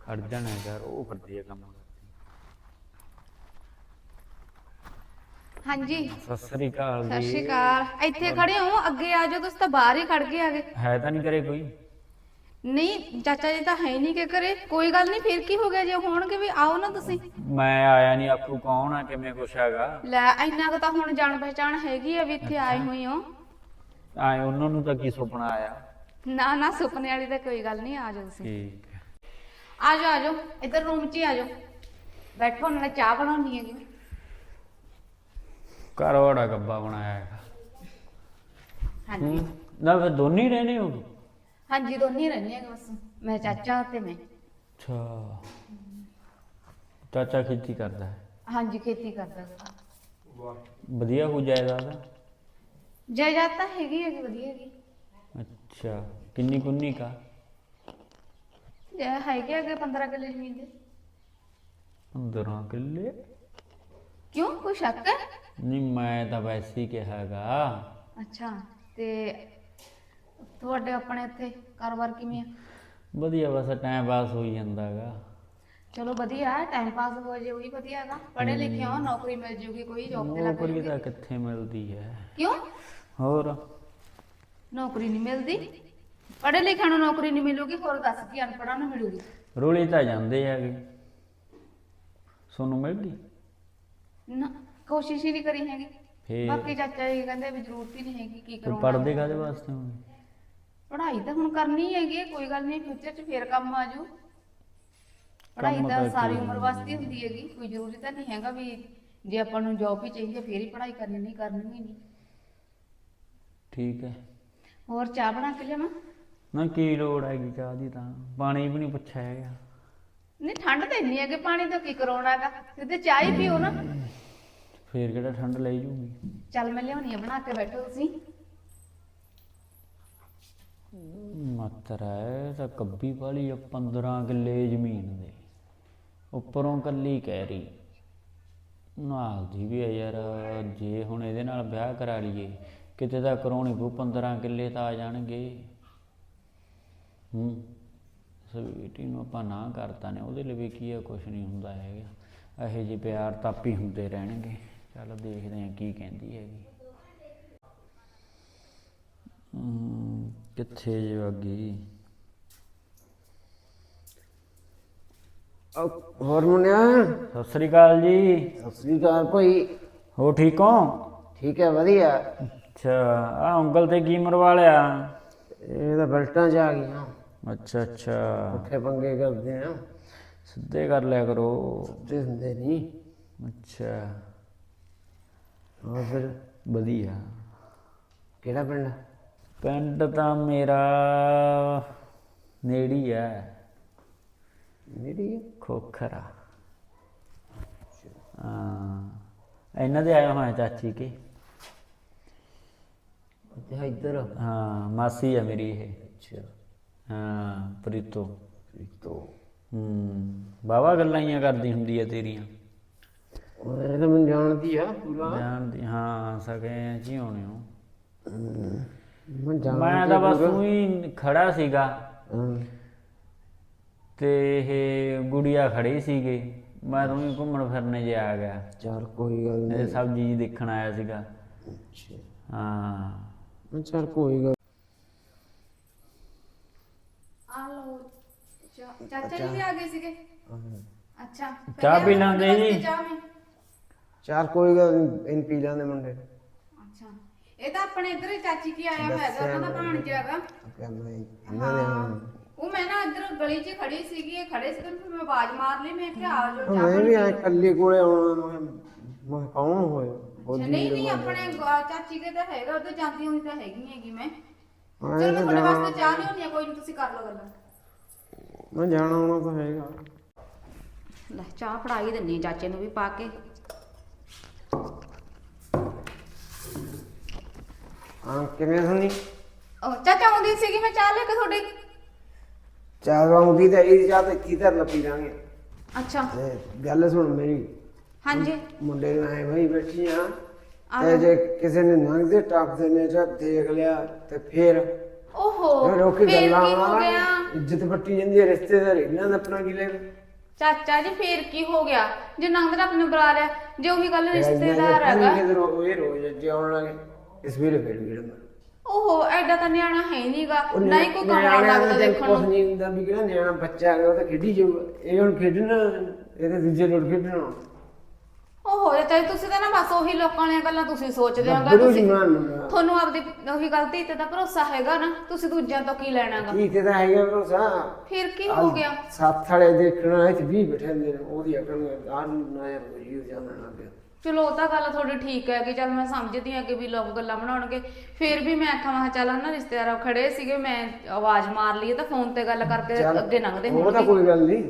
ਖੜ ਜਾਣਾ ਯਾਰ, ਉਹ ਕਰਦੀ ਹੈ ਕੰਮ। ਹਾਂਜੀ। ਸਤਿ ਸ੍ਰੀ ਅਕਾਲ ਸਤਿ ਜੀ। ਸ਼੍ਰੀ ਅਕਾਲ। ਇੱਥੇ ਖੜੇ ਹੋ ਅੱਗੇ ਆ ਜਾਓ ਤੁਸੀਂ ਤਾਂ ਬਾਹਰ ਹੀ ਖੜ ਗਏ ਆਗੇ ਹੈ ਤਾਂ ਨਹੀਂ ਕਰੇ ਕੋਈ? ਨਹੀਂ ਚਾਚਾ ਜੀ ਤਾਂ ਹੈ ਨਹੀਂ ਕਿ ਕਰੇ ਕੋਈ ਗੱਲ ਨਹੀਂ ਫਿਰ ਕੀ ਹੋ ਗਿਆ? ਜੇ ਹੋਣਗੇ ਵੀ ਆਓ ਨਾ ਤੁਸੀਂ। ਮੈਂ ਆਇਆ ਨਹੀਂ ਆਖੂ ਕੌਣ ਆ ਕਿਵੇਂ ਕੁਛ ਹੈਗਾ? ਲੈ ਇੰਨਾ ਕੁ ਤਾਂ ਹੁਣ ਜਾਣ ਪਹਿਚਾਣ ਹੈਗੀ ਆ ਵੀ ਇੱਥੇ ਆਏ ਹੋਏ ਹੋ। ਆਏ ਉਹਨਾਂ ਨੂੰ ਤਾਂ ਕੀ ਸੁਪਨਾ ਆਇਆ? ਨਾ ਨਾ ਸੁਪਨੇ ਵਾਲੀ ਤਾਂ ਕੋਈ ਗੱਲ ਨਹੀਂ ਆ ਜਾਓ ਤੁਸੀਂ। ਠੀਕ ਆ ਜਾਓ ਆ ਜਾਓ ਇੱਧਰ ਰੂਮ 'ਚ ਹੀ ਆ ਜਾਓ। ਬੈਠੋ ਨਾਲੇ ਚਾਹ ਬਣਾਉਣੀ ਹੈਗੀ। ਘਰ ਵਾੜਾ ਗੱਬਾ ਬਣਾਇਆ ਹੈਗਾ। ਹਾਂਜੀ। ਹੂੰ ਨਾ ਫਿਰ ਦੋਨੇ ਹੀ ਰਹਿਣੇ ਹੋ? ਹਾਂਜੀ ਦੋਨੇ ਰਹਿੰਦੇ ਹੈਗੇ ਬਸ। ਮੈਂ ਚਾਚਾ ਤੇ ਮੈਂ। ਅੱਛਾ। ਚਾਚਾ ਖੇਤੀ ਕਰਦਾ ਹੈ? ਹਾਂਜੀ ਖੇਤੀ ਕਰਦਾ। ਹੈਗਾ। ਵਧੀਆ ਹੋ ਜਾਇਦਾਦ ਜਾਇਦਾਦ ਤਾਂ ਹੈਗੀ ਹੈਗੀ ਵਧੀਆ ਹੈਗੀ। ਅੱਛਾ ਕਿੰਨੀ ਕੁੰਨੀ ਕਾ? ਜੇ ਹੈਗੇ ਹੈਗੇ 15 ਕਿੱਲੇ ਜ਼ਮੀਨ ਦੇ। 15 ਕਿੱਲੇ? ਕਿਉਂ ਕੋਈ ਸ਼ੱਕ ਹੈ? ਨਹੀਂ ਮੈਂ ਤਾਂ ਵੈਸੇ ਹੀ ਕਿਹਾਗਾ ਅੱਛਾ ਤੇ ਤੁਹਾਡੇ ਆਪਣੇ ਇੱਥੇ ਕਾਰੋਬਾਰ ਕਿਵੇਂ ਆ? ਵਧੀਆ ਬਸ ਟਾਈਮ ਪਾਸ ਹੋਈ ਜਾਂਦਾਗਾ ਚਲੋ ਵਧੀਆ ਟਾਈਮ ਪਾਸ ਹੋ ਜੇ ਉਹੀ ਵਧੀਆ ਹੈਗਾ। ਪੜ੍ਹੇ ਲਿਖੇ ਹੋ ਨੌਕਰੀ ਮਿਲ ਜੂਗੀ ਕੋਈ ਜੌਬ ਤੇ ਲੱਗ ਨੌਕਰੀ ਜੂਗੀ। ਤਾਂ ਕਿੱਥੇ ਮਿਲਦੀ ਹੈ। ਕਿਉਂ? ਹੋਰ? ਨੌਕਰੀ ਨਹੀਂ ਮਿਲਦੀ। ਪੜ੍ਹੇ ਲਿਖਿਆਂ ਨੂੰ ਨੌਕਰੀ ਨਹੀਂ ਮਿਲੂਗੀ ਹੋਰ ਦੱਸ ਕੀ ਅਨਪੜ੍ਹਾਂ ਨੂੰ ਮਿਲੂਗੀ। ਰੋਲੀ ਤਾਂ ਜਾਂਦੇ ਹੈਗੇ। ਸੋਨੂੰ ਮਿਲ ਗਈ ਨਾ। ਕੋਸ਼ਿਸ਼ ਹੀ ਨਹੀਂ ਕਰੀ ਹੈਗੀ। ਫੇਰ? ਬਾਕੀ ਚਾਚਾ ਜੀ ਕਹਿੰਦੇ ਵੀ ਜ਼ਰੂਰਤ ਹੀ ਨਹੀਂ ਹੈਗੀ ਕੀ ਤੂੰ ਪੜਦੇ ਕਾਦੇ ਵਾਸਤੇ ਹੁਣ? ਪੜ੍ਹਾਈ ਤਾਂ ਹੁਣ ਕਰਨੀ ਹੈਗੀ ਹੈ, ਕੋਈ ਗੱਲ ਨਹੀਂ ਫਿਊਚਰ 'ਚ ਫੇਰ ਕੰਮ ਆ ਜੂ ਪੜ੍ਹਾਈ ਤਾਂ ਤਾਂ ਸਾਰੀ ਉਮਰ ਵਾਸਤੇ ਹੁੰਦੀ ਹੈਗੀ ਕੋਈ ਜ਼ਰੂਰੀ ਤਾਂ ਨਹੀਂ ਹੈਗਾ ਵੀ ਜੇ ਆਪਾਂ ਨੂੰ ਜੌਬ ਹੀ ਚਾਹੀਦੀ ਹੈ ਫੇਰ ਹੀ ਪੜ੍ਹਾਈ ਕਰਨੀ ਨਹੀਂ ਕਰਨੀ ਨਹੀਂ। ਠੀਕ ਹੈ। ਹੋਰ ਚਾਹ ਬਣਾ ਕੇ ਲਿਆਵਾਂ? ਨਾ ਕੀ ਲੋੜ ਹੈਗੀ ਚਾਹ ਦੀ ਤਾਂ ਪਾਣੀ ਵੀ ਨਹੀਂ ਪੁੱਛਿਆ ਹੈਗਾ। ਨਹੀਂ ਠੰਡ ਤਾਂ ਇੰਨੀ ਹੈ ਕਿ ਪਾਣੀ ਤੋਂ ਕੀ ਕਰਾਉਣਾਗਾ ਸਿੱਧੇ ਚਾਹ ਹੀ ਪੀਓ ਨਾ। ਫੇਰ ਕਿਹੜਾ ਠੰਡ ਲੈ ਜੂਗੀ? ਚੱਲ ਮੈਂ ਲਿਆਉਣੀ ਆ ਬਣਾ ਕੇ ਬੈਠੋ ਤੁਸੀਂ। ਮਾਤਰ ਹੈ ਤਾਂ ਕੱਬੀ ਵਾਲੀ ਆ 15 ਕਿੱਲੇ ਜ਼ਮੀਨ ਦੇ। ਉੱਪਰੋਂ ਕੱਲੀ ਕਹਿ ਰਹੀ ਨਾਲ ਦੀ ਵੀ ਆ ਯਾਰ ਜੇ ਹੁਣ ਇਹਦੇ ਨਾਲ ਵਿਆਹ ਕਰਾ ਲਈਏ ਕਿਤੇ ਤਾਂ ਕਰਾਉਣੀ ਪਊ 15 ਕਿੱਲੇ ਤਾਂ ਆ ਜਾਣਗੇ। ਹੂੰ ਸਵੀਟੀ ਨੂੰ ਆਪਾਂ ਨਾ ਕਰਤਾ ਨੇ ਉਹਦੇ ਲਈ ਵੀ ਕੀ ਆ ਕੁਛ ਨਹੀਂ ਹੁੰਦਾ ਹੈਗਾ। ਇਹੋ ਜਿਹੇ ਪਿਆਰ ਤਾਪੀ ਹੁੰਦੇ ਰਹਿਣਗੇ। ਚੱਲ ਦੇਖਦੇ ਆ ਕੀ ਕਹਿੰਦੀ ਹੈਗੀ। ਹਮ, ਕਿੱਥੇ ਜੇ ਅੱਗੀ ਅਹ ਹੋਰ ਮੁੰਨਿਆ? ਸਤਿ ਸ੍ਰੀ ਅਕਾਲ ਜੀ। ਸਤਿ ਸ੍ਰੀ ਅਕਾਲ ਭਾਈ। ਹੋ ਠੀਕ ਹੋ? ਠੀਕ ਹੈ ਵਧੀਆ। ਅੱਛਾ ਆ ਉਂਗਲ ਤੇ ਕੀ ਮਰਵਾ ਲਿਆ? ਇਹ ਤਾਂ ਬਲਟਾਂ ਚ ਆ ਗਈਆਂ। ਅੱਛਾ ਅੱਛਾ। ਉੱਥੇ ਪੰਗੇ ਕਰਦੇ ਆ। ਸਿੱਧੇ ਕਰ ਲਿਆ ਕਰੋ। ਤੇ ਹੁੰਦੇ ਨਹੀਂ। ਅੱਛਾ। ਹੋਰ ਫਿਰ ਵਧੀਆ। ਕਿਹੜਾ ਪਿੰਡ? ਪਿੰਡ ਤਾਂ ਮੇਰਾ ਨੇੜੀ ਹੈ ਮੇਰੀ ਖੋਖਰਾ ਹਾਂ। ਇਹਨਾਂ ਦੇ ਆਇਆ ਹੋਇਆ ਚਾਚੀ ਕੇ। ਤੇ ਇੱਧਰ? ਹਾਂ ਮਾਸੀ ਹੈ ਮੇਰੀ ਇਹ। ਅੱਛਾ। ਹਾਂ ਪ੍ਰੀਤੋ। ਤੋ ਹੂੰ ਬਾਵਾ ਗੱਲਾਂ ਹੀ ਕਰਦੀ ਹੁੰਦੀ ਆ ਤੇਰੀਆਂ। ਇਹ ਤਾਂ ਮੈਨੂੰ ਜਾਣਦੀ ਆ ਪੂਰਾ। ਜਾਣਦੀ ਹਾਂ ਸਕੇ ਜੀ ਹੋਣੇ ਹੋ ਮੈਂ ਜਾਣਦੀ ਮੈਂ ਤਾਂ ਬਸ ਉਹੀ ਖੜਾ ਸੀਗਾ। ਤੇ ਇਹ ਗੁੜੀਆ ਖੜੀ ਸੀਗੇ। ਮੈਂ ਤਾਂ ਉਹੀ ਘੁੰਮਣ ਫਿਰਨੇ ਜੇ ਆ ਗਿਆ। ਚਲ ਕੋਈ ਗੱਲ ਇਹ ਨਹੀਂ। ਸਬਜ਼ੀ ਜੀ ਦੇਖਣ ਆਇਆ ਸੀਗਾ। ਅੱਛਾ। ਹਾਂ। ਮੈਂ ਚਲ ਕੋਈ ਗੱਲ ਆ ਲਓ। ਚਾਚਾ ਜੀ ਵੀ ਆ ਗਏ ਸੀਗੇ? ਅੱਛਾ ਫਿਰ ਚਾਹ ਪੀ ਲੈਂਦੇ ਜੀ। ਚਾਹ ਮੈਂ ਚਲ ਕੋਈ ਗੱਲ ਨਹੀਂ ਇਨ ਪੀ ਲੈਂਦੇ ਮੁੰਡੇ ਅੱਛਾ। ਇਹ ਤਾਂ ਆਪਣੇ ਇੱਧਰ ਹੀ ਚਾਚੀ ਕੀ ਆਇਆ ਹੋਇਆ ਹੈਗਾ ਉਹਨਾਂ ਦਾ ਭਾਣਜਾ ਹੈਗਾ। ਕਹਿੰਦਾ ਇਹਨਾਂ ਦੇ ਹਾਂ। ਉਹ ਮੈਂ ਨਾ ਇੱਧਰ ਗਲੀ 'ਚ ਖੜੀ ਸੀਗੀ ਇਹ ਖੜੇ ਸੀ ਤੇ ਫਿਰ ਮੈਂ ਆਵਾਜ਼ ਮਾਰ ਲਈ ਮੈਂ ਕਿਹਾ ਆ ਜਾਓ ਹੁਣ ਚਾਹ ਮੈਂ ਵੀ ਐ। ਕੱਲੀ ਕੋਲੇ ਆਉਣਾ ਮੈਂ ਮੈਂ ਕੌਣ ਹੋਇਆ ਅੱਛਾ, ਨਹੀਂ ਨਹੀਂ ਆਪਣੇ ਗ- ਚਾਚੀ ਕੇ ਤਾਂ ਹੈਗਾ ਉੱਧਰ ਜਾਂਦੀ ਹੋਈ ਤਾਂ ਹੈਗੀ ਹੈਗੀ ਮੈਂ। ਹਾਂ, ਚਲੋ ਇਹ ਮੈਂ ਤੁਹਾਡੇ ਵਾਸਤੇ ਚਾਹ ਲਿਆਉਣੀ ਆ ਕੋਈ ਨਹੀਂ ਤੁਸੀਂ ਕਰ ਲਓ ਗੱਲ। ਮੈਂ ਜਾਣਾ ਆਉਣਾ ਤਾਂ ਹੈਗਾ। ਲੈ ਚਾਹ ਫੜਾਈ ਦਿੰਨੀ ਚਾਚੇ ਨੂੰ ਵੀ ਪਾ ਕੇ। ਹਾਂ ਕਿਵੇਂ ਸੁਣੀ ਉਹ ਚਾਚਾ ਆਉਂਦੀ ਸੀਗੀ ਮੈਂ ਚਾਹ ਲੈ ਕੇ ਤੁਹਾਡੇ। ਚਾਹ ਆਉਂਦੀ ਤਾਂ ਇਹ ਚਾਹ ਤੇ ਕੀ ਧਰ ਪੀ ਲਾਂਗੇ। ਅੱਛਾ। ਤੇ ਗੱਲ ਸੁਣ ਮੇਰੀ। ਹਾਂਜੀ। ਮੁੰਡੇ ਨੂੰ ਐ ਬਈ ਬੈਠੀ ਆ। ਤੇ ਜੇ ਕਿਸੇ ਨੇ ਲੰਘਦੇ ਟੱਪਦੇ ਨੇ ਜਾਂ ਦੇਖ ਲਿਆ ਤੇ ਫੇਰ ਓਹੋ ਰੋਕੀ ਫੇਰ ਗੱਲਾਂ ਕੀ ਹੋ ਵਾਲਾ ਗਿਆ? ਇੱਜ਼ਤ ਪੱਟੀ ਜਾਂਦੀ ਹੈ ਰਿਸ਼ਤੇਦਾਰ। ਇਹਨਾਂ ਦਾ ਆਪਣਾ ਕੀ ਲੈ ਚਾਚਾ ਜੀ ਫੇਰ ਕੀ ਹੋ ਗਿਆ? ਜੇ ਨੰਗਦਾ ਆਪਣੇ ਬੁਲਾ ਲਿਆ ਜੇ ਉਹੀ ਗੱਲ ਰਿਸ਼ਤੇਦਾਰ ਹੈਗਾ। ਕਿਧਰ ਇਹ ਰੋਜ਼ ਜੇ ਆਉਣ ਲੱਗੇ ਇਸ ਵੇਲੇ ਫੇਰ ਵੀੜ ਓਹੋ ਐਡਾ ਤਾਂ ਨਿਆਣਾ ਹੈ ਨਹੀਂਗਾ ਨਹੀਂ ਕੋਈ ਕਮਰਾ ਲੱਗਦਾ ਦੇਖਣ ਕੁਝ ਨੂੰ ਨਹੀਂ ਹੁੰਦਾ ਵੀ ਕਿਹੜਾ ਨਿਆਣਾ ਬੱਚਾ ਹੈਗਾ ਉਹ ਤਾਂ ਖੇਡੀ ਜਾਊਗਾ। ਇਹ ਹੁਣ ਖੇਡਣਾ ਇਹਦੇ ਦੂਜੇ ਲੋਟ ਖੇਡਣਾ। ਓਹੋ ਚਾਚਾ ਜੀ ਤੁਸੀਂ ਤਾਂ ਨਾ ਬਸ ਉਹੀ ਲੋਕਾਂ ਵਾਲੀਆਂ ਗੱਲਾਂ ਤੁਸੀਂ ਸੋਚਦੇ ਹੋਗਾ ਤੁਸੀਂ ਤੁਹਾਨੂੰ ਆਪਦੀ ਉਹੀ ਗਲਤੀ ਤੇ ਤਾਂ ਭਰੋਸਾ ਹੈਗਾ ਨਾ ਤੁਸੀਂ ਦੂਜਿਆਂ ਤੋਂ ਕੀ ਲੈਣਾਗਾ? ਕੀ ਤੇ ਤਾਂ ਹੈਗਾ ਭਰੋਸਾ। ਫਿਰ ਕੀ ਹੋ ਗਿਆ? ਸੱਤ ਵਾਲੇ ਦੇਖਣਾ ਇਹ ਵੀ ਬੈਠੇ ਹੁੰਦੇ ਨੇ ਉਹਦੀ ਅਕਲ ਆਹ ਨਾ ਯਾਰ ਕੋਈ ਹੋ ਜਾਣਾ ਲੱਗ ਗਿਆ। ਚਲੋ ਉਹ ਤਾਂ ਗੱਲ ਤੁਹਾਡੀ ਠੀਕ ਹੈ ਕਿ ਚੱਲ ਮੈਂ ਸਮਝਦੀ ਹਾਂ ਕਿ ਵੀ ਲੋਕ ਗੱਲਾਂ ਬਣਾਉਣਗੇ। ਫਿਰ ਵੀ ਮੈਂ ਆਖਾਂ ਮੈਂ ਕਿਹਾ ਚੱਲ ਨਾ ਰਿਸ਼ਤੇਦਾਰ ਖੜੇ ਸੀਗੇ ਮੈਂ ਆਵਾਜ਼ ਮਾਰ ਲਈ ਤਾਂ ਫੋਨ ਤੇ ਗੱਲ ਕਰਕੇ ਚੱਲ, ਅੱਗੇ ਲੰਘਦੇ ਉਹ ਤਾਂ ਹੋਣਗੇ। ਕੋਈ ਗੱਲ ਨਹੀਂ।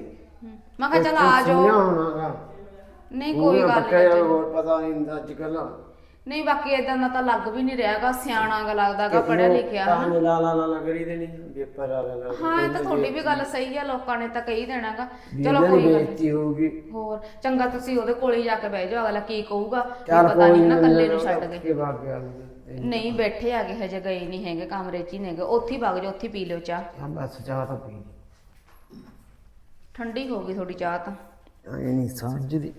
ਮੈਂ ਕਿਹਾ ਚੱਲ ਆ ਜਾਓ। ਹੋਣਾਗਾ। ਨਹੀਂ ਕੋਈ ਗੱਲ ਬੱਚਾ ਨਹੀਂ ਯਾਰ ਹੋਰ ਪਤਾ ਨਹੀਂ ਅੱਜ ਕੱਲ ਨਹੀਂ ਬਾਕੀ ਇਦਾਂ ਦਾ ਤਾਂ ਲੱਗ ਵੀ ਨਹੀਂ ਰਿਹਾਗਾ ਸਿਆਣਾ ਗਾ ਲੱਗਦਾਗਾ ਪੜਿਆ ਲਿਖਿਆ ਤਾਂ ਲਾ ਲਾ ਲਾ ਲਾ ਕਰੀ ਦੇਣੀ ਪੇਪਰ ਲਾ ਲਾ ਲਾ ਹਾਂ ਇਹ ਤਾਂ ਤੁਹਾਡੀ ਵੀ ਗੱਲ ਸਹੀ ਆ ਲੋਕਾਂ ਨੇ ਤਾਂ ਕਹੀ ਦੇਣਾਗਾ ਚਲੋ ਕੋਈ ਗੱਲ ਨੀ। ਬੇਇੱਜ਼ਤੀ ਹੋਊਗੀ। ਹੋਰ ਚੰਗਾ ਤੁਸੀਂ ਉਹਦੇ ਕੋਲ ਹੀ ਜਾ ਕੇ ਬਹਿ ਜਾਓ ਅਗਲਾ ਕੀ ਕਹੂਗਾ ਵੀ ਪਤਾ ਨਹੀਂ ਨਾ ਇਕੱਲੇ ਨੂੰ ਛੱਡ ਗਏ। ਕੇ ਬਾਗ ਗਿਆ ਨਹੀਂ ਬੈਠੇ ਆਗੇ ਹਜੇ ਗਏ ਨਹੀਂ ਹੈਗੇ ਕਮਰੇ 'ਚ ਹੀ ਨੇਗੇ ਉੱਥੇ ਹੀ ਵਗ ਜਾਓ ਉੱਥੇ ਹੀ ਪੀ ਲਿਓ ਚਾਹ। ਹਾਂ ਬਸ ਚਾਹ ਤਾਂ ਪੀ ਠੰਡੀ ਹੋ ਗਈ ਤੁਹਾਡੀ ਚਾਹ ਤਾਂ। ਐ ਨਹੀਂ ਸਮਝਦੀ।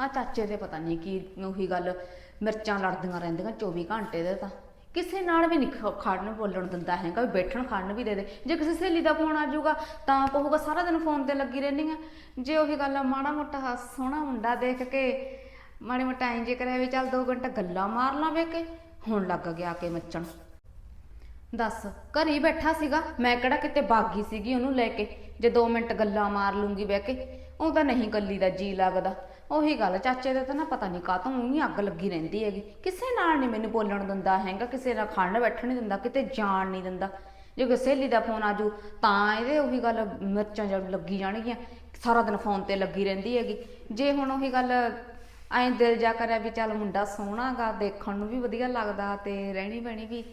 ਆ ਚਾਚੇ ਦੇ ਪਤਾ ਨਹੀਂ ਕੀ ਉਹੀ ਗੱਲ ਮਿਰਚਾਂ ਲੜਦੀਆਂ ਰਹਿੰਦੀਆਂ 24 ਘੰਟੇ ਦੇ ਤਾਂ। ਕਿਸੇ ਨਾਲ ਵੀ ਨਹੀਂ ਖ- ਖੜਨ ਬੋਲਣ ਦਿੰਦਾ ਹੈਗਾ ਵੀ ਬੈਠਣ ਖੜਨ ਵੀ ਦੇ ਦੇ। ਜੇ ਕਿਸੇ ਸਹੇਲੀ ਦਾ ਫੋਨ ਆ ਜਾਊਗਾ ਤਾਂ ਕਹੂਗਾ ਸਾਰਾ ਦਿਨ ਫੋਨ ਤੇ ਲੱਗੀ ਰਹਿੰਦੀ ਆ। ਜੇ ਉਹੀ ਗੱਲ ਆ, ਮਾੜਾ ਮੋਟਾ ਹੱਸ ਸੋਹਣਾ ਮੁੰਡਾ ਦੇਖ ਕੇ ਮਾੜੇ ਮੋਟਾ ਇੰਜ ਕਰਿਆ ਵੀ ਚੱਲ ਦੋ ਘੰਟਾ ਗੱਲਾਂ ਮਾਰ ਲਾਂ ਲਾਵੇ ਕੇ ਹੁਣ ਲੱਗ ਗਿਆ ਕੇ ਮੱਚਣ ਦੱਸ ਘਰ ਹੀ ਬੈਠਾ ਸੀਗਾ ਮੈਂ ਕਿਹੜਾ ਕਿਤੇ ਬਾਗੀ ਸੀਗੀ ਉਹਨੂੰ ਲੈ ਕੇ ਜੇ 2 ਮਿੰਟ ਗੱਲਾਂ ਮਾਰ ਲੂੰਗੀ ਬਹਿ ਕੇ ਉਹ ਤਾਂ ਨਹੀਂ ਗੱਲੀ ਦਾ ਜੀ ਲੱਗਦਾ। ਉਹੀ ਗੱਲ, ਚਾਚੇ ਦੇ ਤਾਂ ਨਾ ਪਤਾ ਨਹੀਂ ਕਾਹਤੋਂ ਉਹੀ ਅੱਗ ਲੱਗੀ ਰਹਿੰਦੀ ਹੈਗੀ। ਕਿਸੇ ਨਾਲ ਨਹੀਂ ਮੈਨੂੰ ਬੋਲਣ ਦਿੰਦਾ ਹੈਗਾ, ਕਿਸੇ ਨਾਲ ਖੜਨ ਬੈਠਣ ਨਹੀਂ ਦਿੰਦਾ, ਕਿਤੇ ਜਾਣ ਨਹੀਂ ਦਿੰਦਾ। ਜੇ ਕੋਈ ਸਹੇਲੀ ਦਾ ਫੋਨ ਆਜੂ, ਤਾਂ ਇਹਦੇ ਉਹੀ ਗੱਲ ਮਿਰਚਾਂ ਜੜ ਲੱਗੀ ਜਾਣਗੀਆਂ, ਸਾਰਾ ਦਿਨ ਫੋਨ ਤੇ ਲੱਗੀ ਰਹਿੰਦੀ ਹੈਗੀ। ਜੇ ਹੁਣ ਉਹੀ ਗੱਲ ਐਂ ਦਿਲ ਜਾ ਕਰਿਆ ਵੀ ਚੱਲ ਮੁੰਡਾ ਸੋਹਣਾਗਾ ਦੇਖਣ ਨੂੰ ਵੀ ਵਧੀਆ ਲੱਗਦਾ ਤੇ ਰਹਿਣੀ ਬਹਿਣੀ ਵੀ,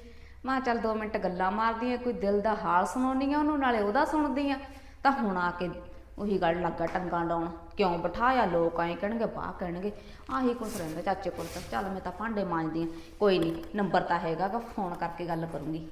ਮੈਂ ਚੱਲ 2 ਮਿੰਟ ਗੱਲਾਂ ਮਾਰਦੀਆਂ ਕੋਈ ਦਿਲ ਦਾ ਹਾਲ ਸੁਣਾਉਂਦੀਆਂ ਉਹਨੂੰ, ਨਾਲੇ ਉਹਦਾ ਸੁਣਦੀ ਸੁਣਦੀਆਂ ਤਾਂ ਹੁਣ ਆ ਕੇ ਉਹੀ ਗੱਲ ਲੱਗਾ ਟੰਗਾਂ ਡਾਉਣ ਕਿਉਂ ਬਿਠਾਇਆ? ਲੋਕ ਐਂ ਕਹਿਣਗੇ ਬਾਹ ਕਹਿਣਗੇ। ਆਹੀ ਕੁਛ ਰਹਿੰਦਾ ਚਾਚੇ ਕੋਲ ਤਾਂ। ਚੱਲ ਮੈਂ ਤਾਂ ਭਾਂਡੇ ਮਾਂਜਦੀ ਆ। ਕੋਈ ਨਹੀਂ ਨੰਬਰ ਤਾਂ ਹੈਗਾ ਗਾ ਫੋਨ ਕਰਕੇ ਗੱਲ ਕਰੂੰਗੀ।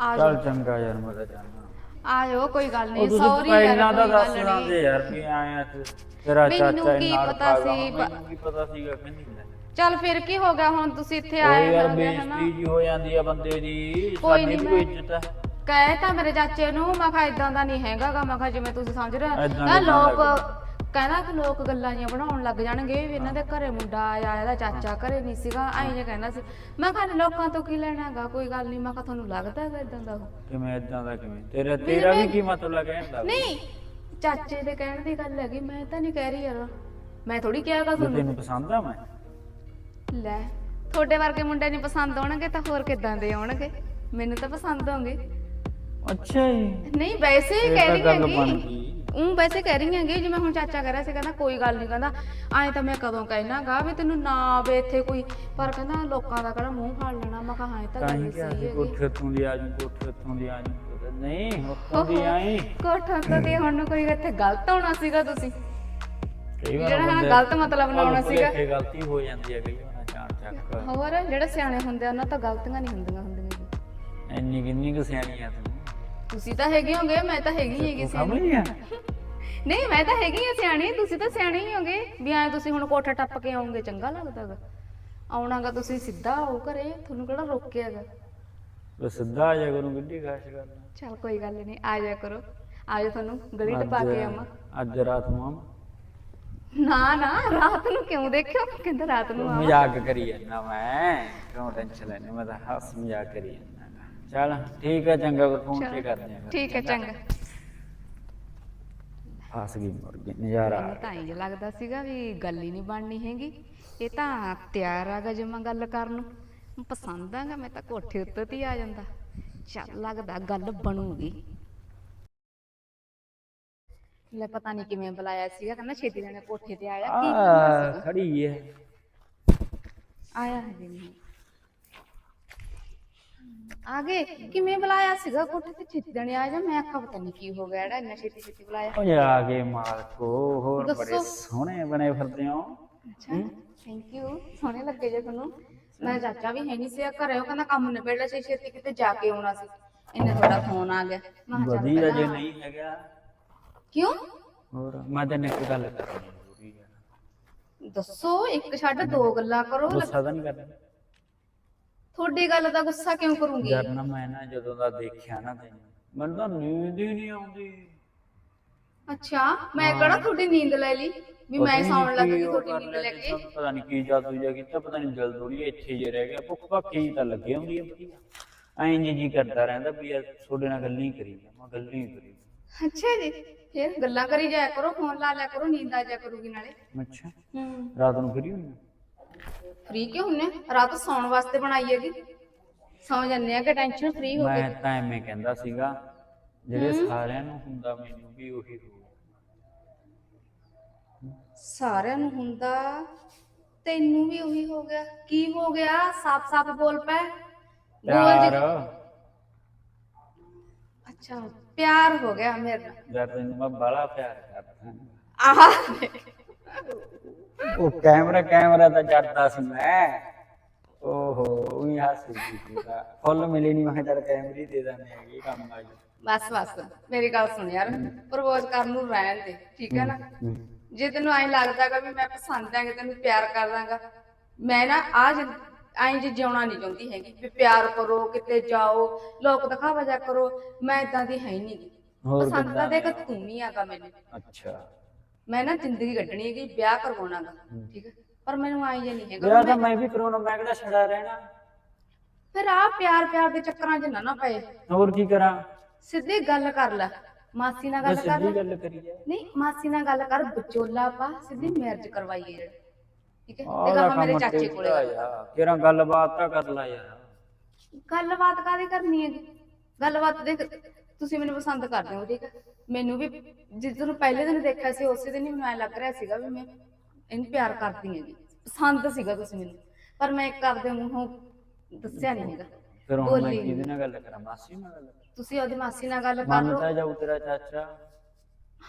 ਆ ਚੱਲ ਜਾਓ ਚੰਗਾ ਯਾਰ ਮੈਂ ਤਾਂ ਜਾਣਾ ਆ ਜਾਓ ਕੋਈ ਗੱਲ ਉਹ ਨਹੀਂ ਤੁਸੀਂ ਸੌਰੀ ਯਾਰ ਤਾਂ ਕੋਈ ਦੱਸ ਗੱਲ ਦਿੰਦੇ ਨਹੀਂ ਯਾਰ ਵੀ ਆਇਆ ਤੂੰ। ਤੇਰਾ ਮੈਨੂੰ ਚਾਚਾ ਕੀ ਪਤਾ ਗਾ, ਸੀ, ਪ- ਮੈਨੂੰ ਕੀ ਪਤਾ ਸੀਗਾ ਕਹਿੰਦੀ ਲੈ ਚੱਲ ਫਿਰ ਕੀ ਹੋ ਗਿਆ? ਹੁਣ ਤੁਸੀਂ ਇੱਥੇ ਉਹ ਆਏ ਯਾਰ ਹੋਗੇ ਹਨਾ? ਬੇਇੱਜ਼ਤੀ ਜੀ ਹੋ ਜਾਂਦੀ ਆ ਬੰਦੇ ਦੀ। ਕੋਈ ਸਾਡੀ ਨੀ ਵੀ ਮੈਂ- ਕੋਈ ਇੱਜ਼ਤ ਹੈ ਕਹੇ ਤਾਂ ਮੇਰੇ ਚਾਚੇ ਨੂੰ ਮੈਂ ਕਿਹਾ ਇਦਾਂ ਦਾ ਨਹੀਂ ਹੈਗਾਗਾ ਮੈਂ ਕਿਹਾ ਜਿਵੇਂ ਤੁਸੀਂ ਸਮਝ ਰਹੇ ਹੋ। ਏਦਾਂ ਨਾ ਕਿੱਦਾਂ ਲੋਕ? ਕਹਿੰਦਾ ਕਿ ਲੋਕ ਗੱਲਾਂ ਜੀਆਂ ਬਣਾਉਣ ਲੱਗ ਜਾਣਗੇ ਵੀ ਇਹਨਾਂ ਦੇ ਘਰੇ ਮੁੰਡਾ ਆਇਆ ਇਹਦਾ ਚਾਚਾ ਘਰੇ ਨਹੀਂ ਸੀਗਾ ਐਂ ਜੇ ਕਹਿੰਦਾ ਸੀ। ਮੈਂ ਕਿਹਾ ਲੋਕਾਂ ਤੋਂ ਕੀ ਲੈਣਾਗਾ ਕੋਈ ਗੱਲ ਨਹੀਂ ਮੈਂ ਕਿਹਾ ਤੁਹਾਨੂੰ ਲੱਗਦਾ ਹੈਗਾ ਇਦਾਂ ਦਾ ਉਹ? ਕਿਵੇਂ ਇਦਾਂ ਦਾ ਕਿਵੇਂ? ਤੇਰਾ ਤੇਰਾ ਵੀ ਕੀ ਮਤਲਬ ਕਹਿਣ ਦਾ ਨਹੀਂ ਚਾਚੇ ਦੇ ਕਹਿਣ ਦੀ ਗੱਲ ਹੈਗੀ ਮੈਂ ਤਾਂ ਨਹੀਂ ਕਹਿ ਰਹੀ ਯਾਰ। ਮੈਂ ਥੋੜੀ ਕਿਹਾਗਾ ਜੇ ਤੁਹਾਨੂੰ। ਤੈਨੂੰ ਪਸੰਦ ਆ ਮੈਂ। ਲੈ ਤੁਹਾਡੇ ਵਰਗੇ ਮੁੰਡੇ ਨਹੀਂ ਪਸੰਦ ਆਉਣਗੇ ਤਾਂ ਹੋਰ ਕਿਦਾਂ ਦੇ ਆਉਣਗੇ? ਮੈਨੂੰ ਤਾਂ ਪਸੰਦ ਆਉਂਗੇ ਅੱਛਾ ਜੀ। ਨਹੀਂ ਵੈਸੇ ਹੀ ਕਹਿ ਤਾਂ ਰਹੀ ਹੈਗੀ। ਉਹ ਵੈਸੇ ਕਹਿ ਰਹੀ ਹੈਗੀ ਜਿਵੇਂ ਹੁਣ ਚਾਚਾ ਕਹਿ ਰਿਹਾ ਸੀ ਕਹਿੰਦਾ ਕੋਈ ਗੱਲ ਨਹੀਂ ਕਹਿੰਦਾ ਐਂ ਤਾਂ ਮੈਂ ਕਦੋਂ ਕਹਿਣਾਗਾ ਵੀ ਤੈਨੂੰ ਨਾ ਆਵੇ ਇੱਥੇ ਕੋਈ ਪਰ ਕਹਿੰਦਾ ਲੋਕਾਂ ਦਾ ਕਿਹੜਾ ਮੂੰਹ ਫਾੜ ਲੈਣਾ ਮੈਂ ਕਿਹਾ ਹਾਂ ਇਹ ਤਾਂ ਤਾਂ ਗੱਲ ਸਹੀ ਸੀ ਹੈਗੀ। ਕੋਠੇ ਤੋਂ ਦੀ ਆ ਜੂ ਕੋਠੇ ਤੋਂ ਦੀ ਆ ਜੂ ਨਹੀਂ ਉੱਥੋਂ ਦੀ ਆਈ। ਕੋਠਾ ਤੋਂ ਦੀ ਹੁਣ ਨੂੰ ਕੋਈ ਇੱਥੇ ਗਲਤ ਹੋਣਾ ਸੀਗਾ ਤੁਸੀਂ। ਕਈ ਵਾਰ ਜਿਹੜਾ ਬੰਦੇ- ਗਲਤ ਮਤਲਬ ਲਾਉਣਾ ਭੁੱਲ ਸੀਗਾ। ਭੁਲੇਖੇ ਗਲਤੀ ਹੋ ਜਾਂਦੀ ਹੈ ਕਈ ਵਾਰ ਚਾਣ ਚੱਕ ਹੋਰ ਜਿਹੜੇ ਸਿਆਣੇ ਹੁੰਦੇ ਆ ਉਹਨਾਂ ਤਾਂ ਗਲਤੀਆਂ ਨਹੀਂ ਹੁੰਦੀਆਂ ਹੁੰਦੀਆਂ ਜੀ। ਇੰਨੀ ਕਿੰਨੀ ਕੁ ਸਿਆਣੀ ਆ ਤੂੰ। ਤੁਸੀਂ ਤਾਂ ਹੈਗੇ ਹੋਗੇ ਮੈਂ ਤਾਂ ਹੈਗੀ ਹੀ ਹੈਗੀ ਤੂੰ ਸਮਝ ਨਹੀਂ ਆ। ਨਹੀਂ ਮੈਂ ਤਾਂ ਹੈਗੀ ਆ ਸਿਆਣੀ ਤੁਸੀਂ ਤਾਂ ਸਿਆਣੇ ਹੀ ਹੋਗੇ। ਵੀ ਐ ਤੁਸੀਂ ਹੁਣ ਕੋਠਾ ਟੱਪ ਕੇ ਆਉਂਗੇ ਚੰਗਾ ਲੱਗਦਾਗਾ ਆਉਣਾਗਾ ਤੁਸੀਂ ਸਿੱਧਾ ਆਓ ਘਰੇ ਤੁਹਾਨੂੰ ਕਿਹੜਾ ਰੋਕਿਆਗਾ? ਬਸ ਸਿੱਧਾ ਆ ਜਾ ਕਰੂੰ ਕਿੱਡੀ ਖਾਸ਼ ਕਰਨਾ। ਚਲ ਕੋਈ ਗੱਲ ਨਹੀਂ ਆ ਜਾ ਕਰੋ। ਆ ਜਾ ਤੁਹਾਨੂੰ ਗਲੀ ਟਪਾ ਕੇ ਆਵਾਂ। ਅੱਜ ਰਾਤ ਨੂੰ ਆਵਾਂ। ਨਾ ਨਾ ਰਾਤ ਨੂੰ ਕਿਉਂ ਦੇਖਿਓ? ਕਹਿੰਦਾ ਰਾਤ ਨੂੰ ਆਵਾਂ। ਮਜ਼ਾਕ ਕਰੀ ਜਾਂਦਾ ਮੈਂ। ਕਿਉਂ ਟੈਨਸ਼ਨ ਲੈਣੀ ਮੈਂ ਤਾਂ ਹੱਸ ਮਜ਼ਾਕ ਕਰੀ ਜਾਂਦਾ। ਚਲ ਠੀਕ ਹੈ ਚੰਗਾ ਫਿਰ ਫੋਨ ਤੇ ਕਰਦੇ ਆ ਠੀਕ ਹੈ ਚੰਗਾ। ਫਸ ਗਈ ਮੁਰਗੀ ਨਜ਼ਾਰਾ ਆ ਮੈਨੂੰ ਤਾਂ ਇੰਜ ਲੱਗਦਾ ਸੀਗਾ ਵੀ ਗੱਲ ਹੀ ਨਹੀਂ ਬਣਨੀ ਹੈਗੀ। ਇਹ ਤਾਂ ਤਿਆਰ ਆਗਾ ਜਮਾ ਗੱਲ ਕਰਨ ਨੂੰ। ਪਸੰਦ ਆਗਾ ਮੈਂ ਤਾਂ ਕੋਠੇ ਉੱਤੇ ਤੇ ਹੀ ਆ ਜਾਂਦਾ। ਚੱਲ ਲੱਗਦਾ ਗੱਲ ਬਣੂਗੀ। ਲੈ ਪਤਾ ਨਹੀਂ ਕਿਵੇਂ ਬੁਲਾਇਆ ਸੀਗਾ ਕਹਿੰਦਾ ਛੇਤੀ ਲੈਣੇ ਕੋਠੇ ਤੇ ਆਇਆ ਕੀ ਕਰਨਾ ਆ ਖੜੀ ਹੈ ਆਇਆ ਹਜੇ ਨਹੀਂ ਆਗੇ ਕਿਵੇਂ ਬੁਲਾਇਆ ਸੀਗਾ ਕੋਠੇ ਤੇ ਛੇਤੀ ਦੇਣੇ ਆ ਜਾ ਮੈਂ ਆਖਾ ਪਤਾ ਨਹੀਂ ਕੀ ਹੋ ਗਿਆ ਜਿਹੜਾ ਇੰਨਾ ਛੇਤੀ ਛੇਤੀ ਬੁਲਾਇਆ। ਉਹ ਜਾ ਕੇ ਮਾਲਕੋ ਹੋਰ ਬੜੇ। ਸੋਹਣੇ ਬਣੇ ਫਿਰਦੇ ਹੋ। ਅੱਛਾ ਥੈਂਕ ਯੂ ਸੋਹਣੇ ਲੱਗੇ ਜੇ ਤੁਹਾਨੂੰ। ਮੇਰਾ ਚਾਚਾ ਵੀ ਹੈ ਨਹੀਂ ਸੀ ਘਰੇ ਉਹ ਕਹਿੰਦਾ ਕੰਮ ਨਿਬੇੜਿਆ ਸੀ ਛੇਤੀ ਕਿਤੇ ਜਾ ਕੇ ਆਉਣਾ ਸੀ। ਇੰਨੇ ਤੁਹਾਡਾ ਫੋਨ ਆ ਗਿਆ। ਮੈਂ ਕਿਹਾ ਚੱਲ ਵਧੀਆ ਜੇ ਪਹਿਲਾਂ- ਨਹੀਂ ਹੈਗਾ। ਕਿਉਂ? ਹੋਰ ਮੈਂ ਤੈਨੂੰ ਇੱਕ ਗੱਲ ਕਰਨੀ ਜ਼ਰੂਰੀ ਹੈ ਦੱਸੋ ਇੱਕ ਛੱਡ ਦੋ ਗੱਲਾਂ ਕਰੋ। ਗੁੱਸਾ ਤਾਂ ਨਹੀਂ ਕਰਨਾ। ਤੁਹਾਡੀ ਗੱਲ ਦਾ ਗੁੱਸਾ ਕਿਉਂ ਕਰੂੰਗੀ? ਯਾਰ ਨਾ ਮੈਂ ਨਾ ਜਦੋਂ ਦਾ ਦੇਖਿਆ ਨਾ ਤੈਨੂੰ ਮੈਨੂੰ ਤਾਂ ਨੀਂਦ ਹੀ ਨਹੀਂ ਆਉਂਦੀ। ਅੱਛਾ ਮੈਂ ਕਿਹੜਾ ਤੁਹਾਡੀ ਨੀਂਦ ਲੈ ਲਈ? ਵੀ ਮੈਂ ਸੌਣ ਲੱਗ ਗਈ ਤੁਹਾਡੀ ਨੀਂਦ ਲੈ ਕੇ। ਪਤਾ ਨਹੀਂ ਕੀ ਜਾਦੂ ਜਿਹਾ ਕੀਤਾ ਪਤਾ ਨਹੀਂ ਦਿਲ ਥੋੜੀ ਇੱਥੇ ਜੇ ਰਹਿ ਗਿਆ ਭੁੱਖ ਭੱਖੀ ਤਾਂ ਲੱਗੇ ਹੁੰਦੀ ਹੈ ਵਧੀਆ। ਐਂ ਜੀ ਜੀ ਕਰਦਾ ਰਹਿੰਦਾ ਵੀ ਯਾਰ ਤੁਹਾਡੇ ਨਾਲ ਗੱਲ ਨਹੀਂ ਕਰੀ ਮੈਂ ਗੱਲ ਨਹੀਂ ਕਰੀ। ਅੱਛਾ ਜੀ ਫਿਰ ਗੱਲਾਂ ਕਰੀ ਜਾਇਆ ਕਰੋ ਫੋਨ ਲਾ ਲਿਆ ਕਰੋ ਨੀਂਦ ਆ ਜਾਇਆ ਕਰੂਗੀ ਨਾਲੇ। ਅੱਛਾ। ਹੂੰ। ਰਾਤ ਨੂੰ ਫਰੀ ਹੁੰਦੀ ਫ੍ਰੀ ਕਿਉਂ ਹੁੰਨੇ ਰਾਤ ਸੌਣ ਵਾਸਤੇ ਬਣਾਈ ਹੈਗੀ। ਸੌ ਜੰਨੇ ਆ ਕਿ ਟੈਨਸ਼ਨ ਫ੍ਰੀ ਹੋ ਮੈਂ ਤਾਂ ਐਵੇਂ ਕਹਿੰਦਾ ਸੀਗਾ ਜਿਹੜੇ ਸਾਰਿਆਂ ਨੂੰ ਹੁੰਦਾ ਮੈਨੂੰ ਵੀ ਉਹੀ ਹੋ ਸਾਰਿਆਂ ਨੂੰ ਹੁੰਦਾ ਤੈਨੂੰ ਵੀ ਉਹੀ ਹੋ ਗਿਆ। ਕੀ ਹੋ ਗਿਆ? ਸਾਫ਼-ਸਾਫ਼ ਬੋਲ ਪੈ। ਬੋਲ ਜੀ ਪਿਆਰ। ਅੱਛਾ ਪਿਆਰ ਹੋ ਗਿਆ ਮੇਰੇ ਨਾਲ। ਯਾਰ ਤੈਨੂੰ ਮੈਂ ਬੜਾ ਪਿਆਰ ਕਰਦਾ। ਆਹ। ਉਹ ਕੈਮਰਾ ਕੈਮਰਾ ਤਾਂ ਜੜਦਾ ਸੀ ਮੈਂ। ਓਹੋ ਉਹੀ ਹੱਸ ਸੀ ਤਾਂ। ਫੁੱਲ ਮਿਲੇ ਨਹੀਂ ਮੈਂ ਚੱਲ ਕੈਮਰੇ ਦੇ ਦਿੰਦੇ ਹੈਗੇ ਕੰਮ ਆ ਜੀ ਬਸ ਬਸ ਮੇਰੀ ਗੱਲ ਸੁਣ ਯਾਰ ਪ੍ਰਪੋਜ਼ ਕਰਨ ਨੂੰ ਰਹਿਣ ਦੇ ਠੀਕ ਹੈ ਨਾ? ਜੇ ਤੈਨੂੰ ਐਂ ਲੱਗਦਾਗਾ ਵੀ ਮੈਂ ਪਸੰਦ ਆਂਗਾ ਤੈਨੂੰ ਪਿਆਰ ਕਰਦਾਗਾ ਮੈਂ ਨਾ ਆਜ ਐਂ ਜੇ ਜਿਉਣਾ ਨਹੀਂ ਚਾਹੁੰਦੀ ਹੈਗੀ ਵੀ ਪਿਆਰ ਕਰੋ ਕਿਤੇ ਜਾਓ ਲੋਕ ਦਿਖਾਵਾ ਜਾ ਕਰੋ ਮੈਂ ਇਦਾਂ ਦੀ ਹੈ ਹੀ ਨਹੀਂ ਹੋਰ ਪਸੰਦ ਤਾਂ ਦੇਖ ਤੂੰ ਹੀ ਆਗਾ ਮੈਨੂੰ। ਅੱਛਾ। ਮੈਂ ਨਾ ਜ਼ਿੰਦਗੀ ਕੱਢਣੀ ਹੈਗੀ ਵਿਆਹ ਕਰਵਾਉਣਾਗਾ ਠੀਕ ਹੈ ਪਰ ਮੈਨੂੰ ਆਈ ਜੇ ਨਹੀਂ ਹੈਗਾ ਵਿਆਹ ਤਾਂ ਮੈਂ ਵੀ ਕਰਾਉਣਾ ਮੈਂ ਕਿਹੜਾ ਛੜਾ ਰਹਿਣਾ? ਫਿਰ ਆ ਪਿਆਰ ਪਿਆਰ ਦੇ ਚੱਕਰਾਂ 'ਚ ਨਾ ਨਾ ਪਏ। ਹੋਰ ਕੀ ਕਰਾਂ? ਸਿੱਧੀ ਗੱਲ ਕਰ ਲੈ ਮਾਸੀ ਨਾਲ ਗੱਲ ਕਰ ਸਿੱਧੀ ਗੱਲ ਕਰੀ ਜਾ ਨਹੀਂ ਮਾਸੀ ਨਾਲ ਗੱਲ ਕਰ ਵਿਚੋਲਾ ਪਾ ਸਿੱਧੀ ਮੈਰਿਜ ਕਰਵਾਈਏ ਜਿਹੜਾ ਠੀਕ ਹੈ? ਤੇ ਕਹਾ ਮੇਰੇ ਚਾਚੇ ਕੋਲੇ ਗੱਲ। ਯਾਰ ਕਿਹੜਾ ਗੱਲਬਾਤ ਤਾਂ ਕਰ ਲੈ ਯਾਰ। ਗੱਲਬਾਤ ਕਾਦੀ ਕਰਨੀ ਹੈਗੀ? ਗੱਲਬਾਤ ਦੇਖ ਤੁਸੀਂ ਮੈਨੂੰ ਪਸੰਦ ਕਰਦੇ ਹੋ ਠੀਕ ਹੈ? ਮੈਨੂੰ ਵੀ ਜਿਸ ਦਿਨ ਪਹਿਲੇ ਦਿਨ ਦੇਖਿਆ ਸੀ ਉਸੇ ਦਿਨ ਹੀ ਮੈਨੂੰ ਐ ਲੱਗ ਰਿਹਾ ਸੀਗਾ ਵੀ ਮੈਂ ਇਹਨੂੰ ਪਿਆਰ ਕਰਦੀ ਹੈਗੀ ਪਸੰਦ ਸੀਗਾ ਤੁਸੀਂ ਮੈਨੂੰ। ਪਰ ਮੈਂ ਇੱਕ ਆਪਦੇ ਮੂੰਹੋਂ ਦੱਸਿਆ ਨਹੀਂ ਹੈਗਾ। ਫਿਰ ਹੁਣ ਮੈਂ। ਕਿਹਦੇ ਨਾਲ ਗੱਲ ਕਰਾਂ? ਮਾਸੀ ਨਾਲ ਗੱਲ? ਤੁਸੀਂ ਉਹਦੀ ਮਾਸੀ ਨਾਲ ਗੱਲ ਕਰ ਲਓ। ਮੰਨਦਾ ਜਾਊ ਤੇਰਾ ਚਾਚਾ?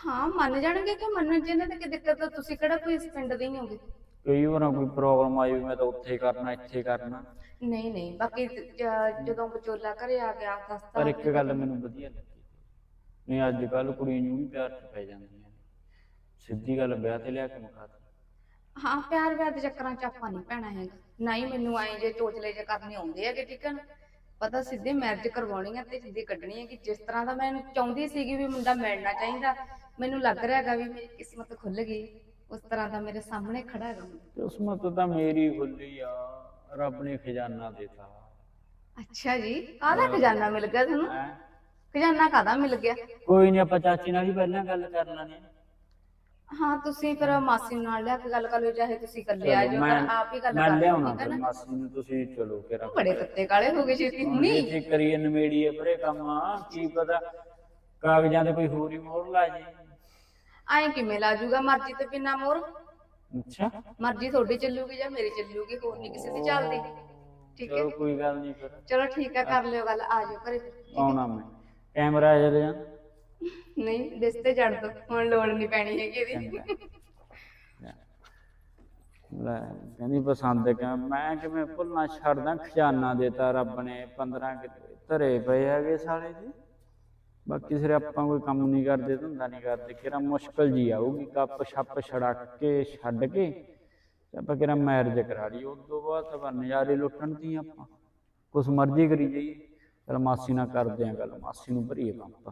ਹਾਂ ਮੰਨ ਜਾਣਗੇ ਕਿ ਮੰਨਣ ਚ ਇਹਨਾਂ ਤੇ ਕੀ ਦਿੱਕਤ ਆ? ਤੁਸੀਂ ਕਿਹੜਾ ਕੋਈ ਇਸ ਪਿੰਡ ਦੇ ਹੀ ਹੋਗੇ? ਕਈ ਵਾਰ ਕੋਈ ਪ੍ਰੋਬਲਮ ਆਈ ਵੀ ਮੈਂ ਤਾਂ ਉੱਥੇ ਕਰਨਾ ਇੱਥੇ ਕਰਨਾ। ਨਹੀਂ ਨਹੀਂ ਬਾਕੀ ਜ- ਜਦੋਂ ਵਿਚੋਲਾ ਘਰੇ ਆ ਗਿਆ ਦੱਸਤਾ ਪਰ ਇੱਕ ਗੱਲ ਮੈਨੂੰ ਵਧੀਆ ਲੱਗੀ। ਨਹੀਂ ਅੱਜ ਕੱਲ ਕੁੜੀਆਂ ਨੂੰ ਵੀ ਪਿਆਰ ਚ ਪੈ ਜਾਂਦੀਆਂ ਨੇ। ਸਿੱਧੀ ਗੱਲ ਵਿਆਹ ਤੇ ਲਿਆ ਕੇ ਮੁਕਾ ਦੇ। ਹਾਂ ਪਿਆਰ ਵਿਆਹ ਦੇ ਚੱਕਰਾਂ ਚ ਆਪਾਂ ਨਹੀਂ ਪੈਣਾ ਹੈਗਾ। ਨਾ ਹੀ ਮੈਨੂੰ ਆਏ ਜੇ ਚੋਚਲੇ ਜੇ ਕਰਨੇ ਆਉਂਦੇ ਹੈਗੇ ਠੀਕ ਹੈ ਨਾ? ਪਤਾ ਸਿੱਧੇ ਮੈਰਿਜ ਕਰਵਾਉਣੀ ਹੈ ਤੇ ਸਿੱਧੀ ਕੱਢਣੀ ਹੈ ਕਿ ਜਿਸ ਤਰ੍ਹਾਂ ਦਾ ਮੈਂ ਇਹਨੂੰ ਚਾਹੁੰਦੀ ਸੀਗੀ ਵੀ ਮੁੰਡਾ ਮਿਲਣਾ ਚਾਹੀਦਾ ਮੈਨੂੰ ਲੱਗ ਰਿਹਾ ਹੈਗਾ ਵੀ ਮੇਰੀ ਕਿਸਮਤ ਖੁੱਲ ਗਈ। ਉਸ ਤਰ੍ਹਾਂ ਦਾ ਮੇਰੇ ਸਾਹਮਣੇ ਖੜਾ ਹੈਗਾ ਮੁੰਡਾ। ਕਿਸਮਤ ਤਾਂ ਮੇਰੀ ਖੁੱਲੀ ਆ। ਰੱਬ ਨੇ ਖਜ਼ਾਨਾ ਦਿੱਤਾ। ਅੱਛਾ ਜੀ ਕਾਹਦਾ ਖਜ਼ਾਨਾ ਮਿਲ ਗਿਆ ਤੁਹਾਨੂੰ? ਹੈਂ? ਖਜ਼ਾਨਾ ਕਾਹਦਾ ਮਿਲ ਗਿਆ? ਕੋਈ ਨਹੀਂ ਆਪਾਂ ਚਾਚੀ ਨਾਲ ਹੀ ਪਹਿਲਾਂ ਗੱਲ ਕਰ ਲੈਣੀ ਹਾਂ। ਤੁਸੀਂ ਫਿਰ ਮਾਸੀ ਨਾਲ ਲਿਆ ਕੇ ਗੱਲ ਕਰ ਲਿਓ ਚਾਹੇ ਤੁਸੀਂ ਇਕੱਲੇ ਆ ਜਾਓ ਪਰ ਆਪ ਹੀ ਗੱਲ ਮੈਂ ਕਰ ਲਿਓ ਲਿਆਉਣਾ ਠੀਕ ਹੈ ਫਿਰ ਨਾ? ਮਾਸੀ ਨੂੰ ਤੁਸੀਂ ਚਲੋ ਕਿਰਾ ਬੜੇ ਤੱਤੇ ਕਾਲੇ ਹੋ ਗਏ ਛੇਤੀ ਹੁਣੀ ਤੇ ਕਰੀਏ ਨਵੇੜੀਏ ਪਰੇ ਕੰਮ ਆ ਕੀ ਪਤਾ ਕਾਗਜ਼ਾਂ ਤੇ ਕੋਈ ਹੋਰ ਹੀ ਮੋਹਰ ਲਾ ਜੇ। ਐਂ ਕਿਵੇਂ ਲਾ ਜੂਗਾ ਮਰਜ਼ੀ ਤੇ ਬਿਨਾ ਮੋਰ ਅੱਛਾ। ਮਰਜ਼ੀ ਤੁਹਾਡੀ ਚੱਲੂਗੀ ਜਾਂ ਮੇਰੀ ਚੱਲੂਗੀ ਹੋਰ ਨਹੀਂ ਕਿਸੇ ਦੀ ਚੱਲਦੀ। ਠੀਕ ਹੈ ਚਲੋ ਕੋਈ ਗੱਲ ਨਹੀਂ ਫਿਰ। ਚਲੋ ਠੀਕ ਹੈ ਕਰ ਲਿਓ ਗੱਲ ਆ ਜਾਓ ਘਰੇ ਫਿਰ। ਆਉਣਾ ਮੈਂ। ਕੈਮਰਾ ਜਦ ਜਾਂ ਨਹੀਂ ਰਿਸ਼ਤੇ ਜੜ ਦੋ ਹੁਣ ਲੋੜ ਨਹੀਂ ਪੈਣੀ ਹੈਗੀ ਇਹਦੀ। ਲੈ ਕਹਿੰਦੀ ਪਸੰਦ ਕਿ ਮੈਂ ਕਿਵੇਂ ਭੁੱਲਣਾ ਛੱਡਦਾ ਖਜ਼ਾਨਾ ਦੇਤਾ ਰੱਬ ਨੇ 15 ਕਿੱਲੇ ਧਰੇ ਪਏ ਹੈਗੇ ਸਾਲੇ ਦੇ ਬਾਕੀ ਸਿਰ ਆਪਾਂ ਕੋਈ ਕੰਮ ਨਹੀਂ ਕਰਦੇ, ਧੰਦਾ ਨਹੀਂ ਕਰਦੇ, ਕਿਹੜਾ ਮੁਸ਼ਕਲ ਜੀ ਆਊਗੀ, ਕੱਪ ਛੱਪ ਛੜਕ ਕੇ ਛੱਡ ਕੇ ਆਪਾਂ ਕਿਹੜਾ ਮੈਰਿਜ ਕਰਾ ਲਈ ਉਸ ਤੋਂ ਬਾਅਦ ਤਾਂ ਨਜ਼ਾਰੇ ਲੁੱਟਣ ਦੀ ਆਪਾਂ। ਕੁਛ ਮਰਜ਼ੀ ਕਰੀ ਜਾਈਏ। ਚਲ ਮਾਸੀ ਨਾਲ ਕਰਦੇ ਆ ਗੱਲ, ਮਾਸੀ ਨੂੰ ਭਰੀਏ ਪੰਪ।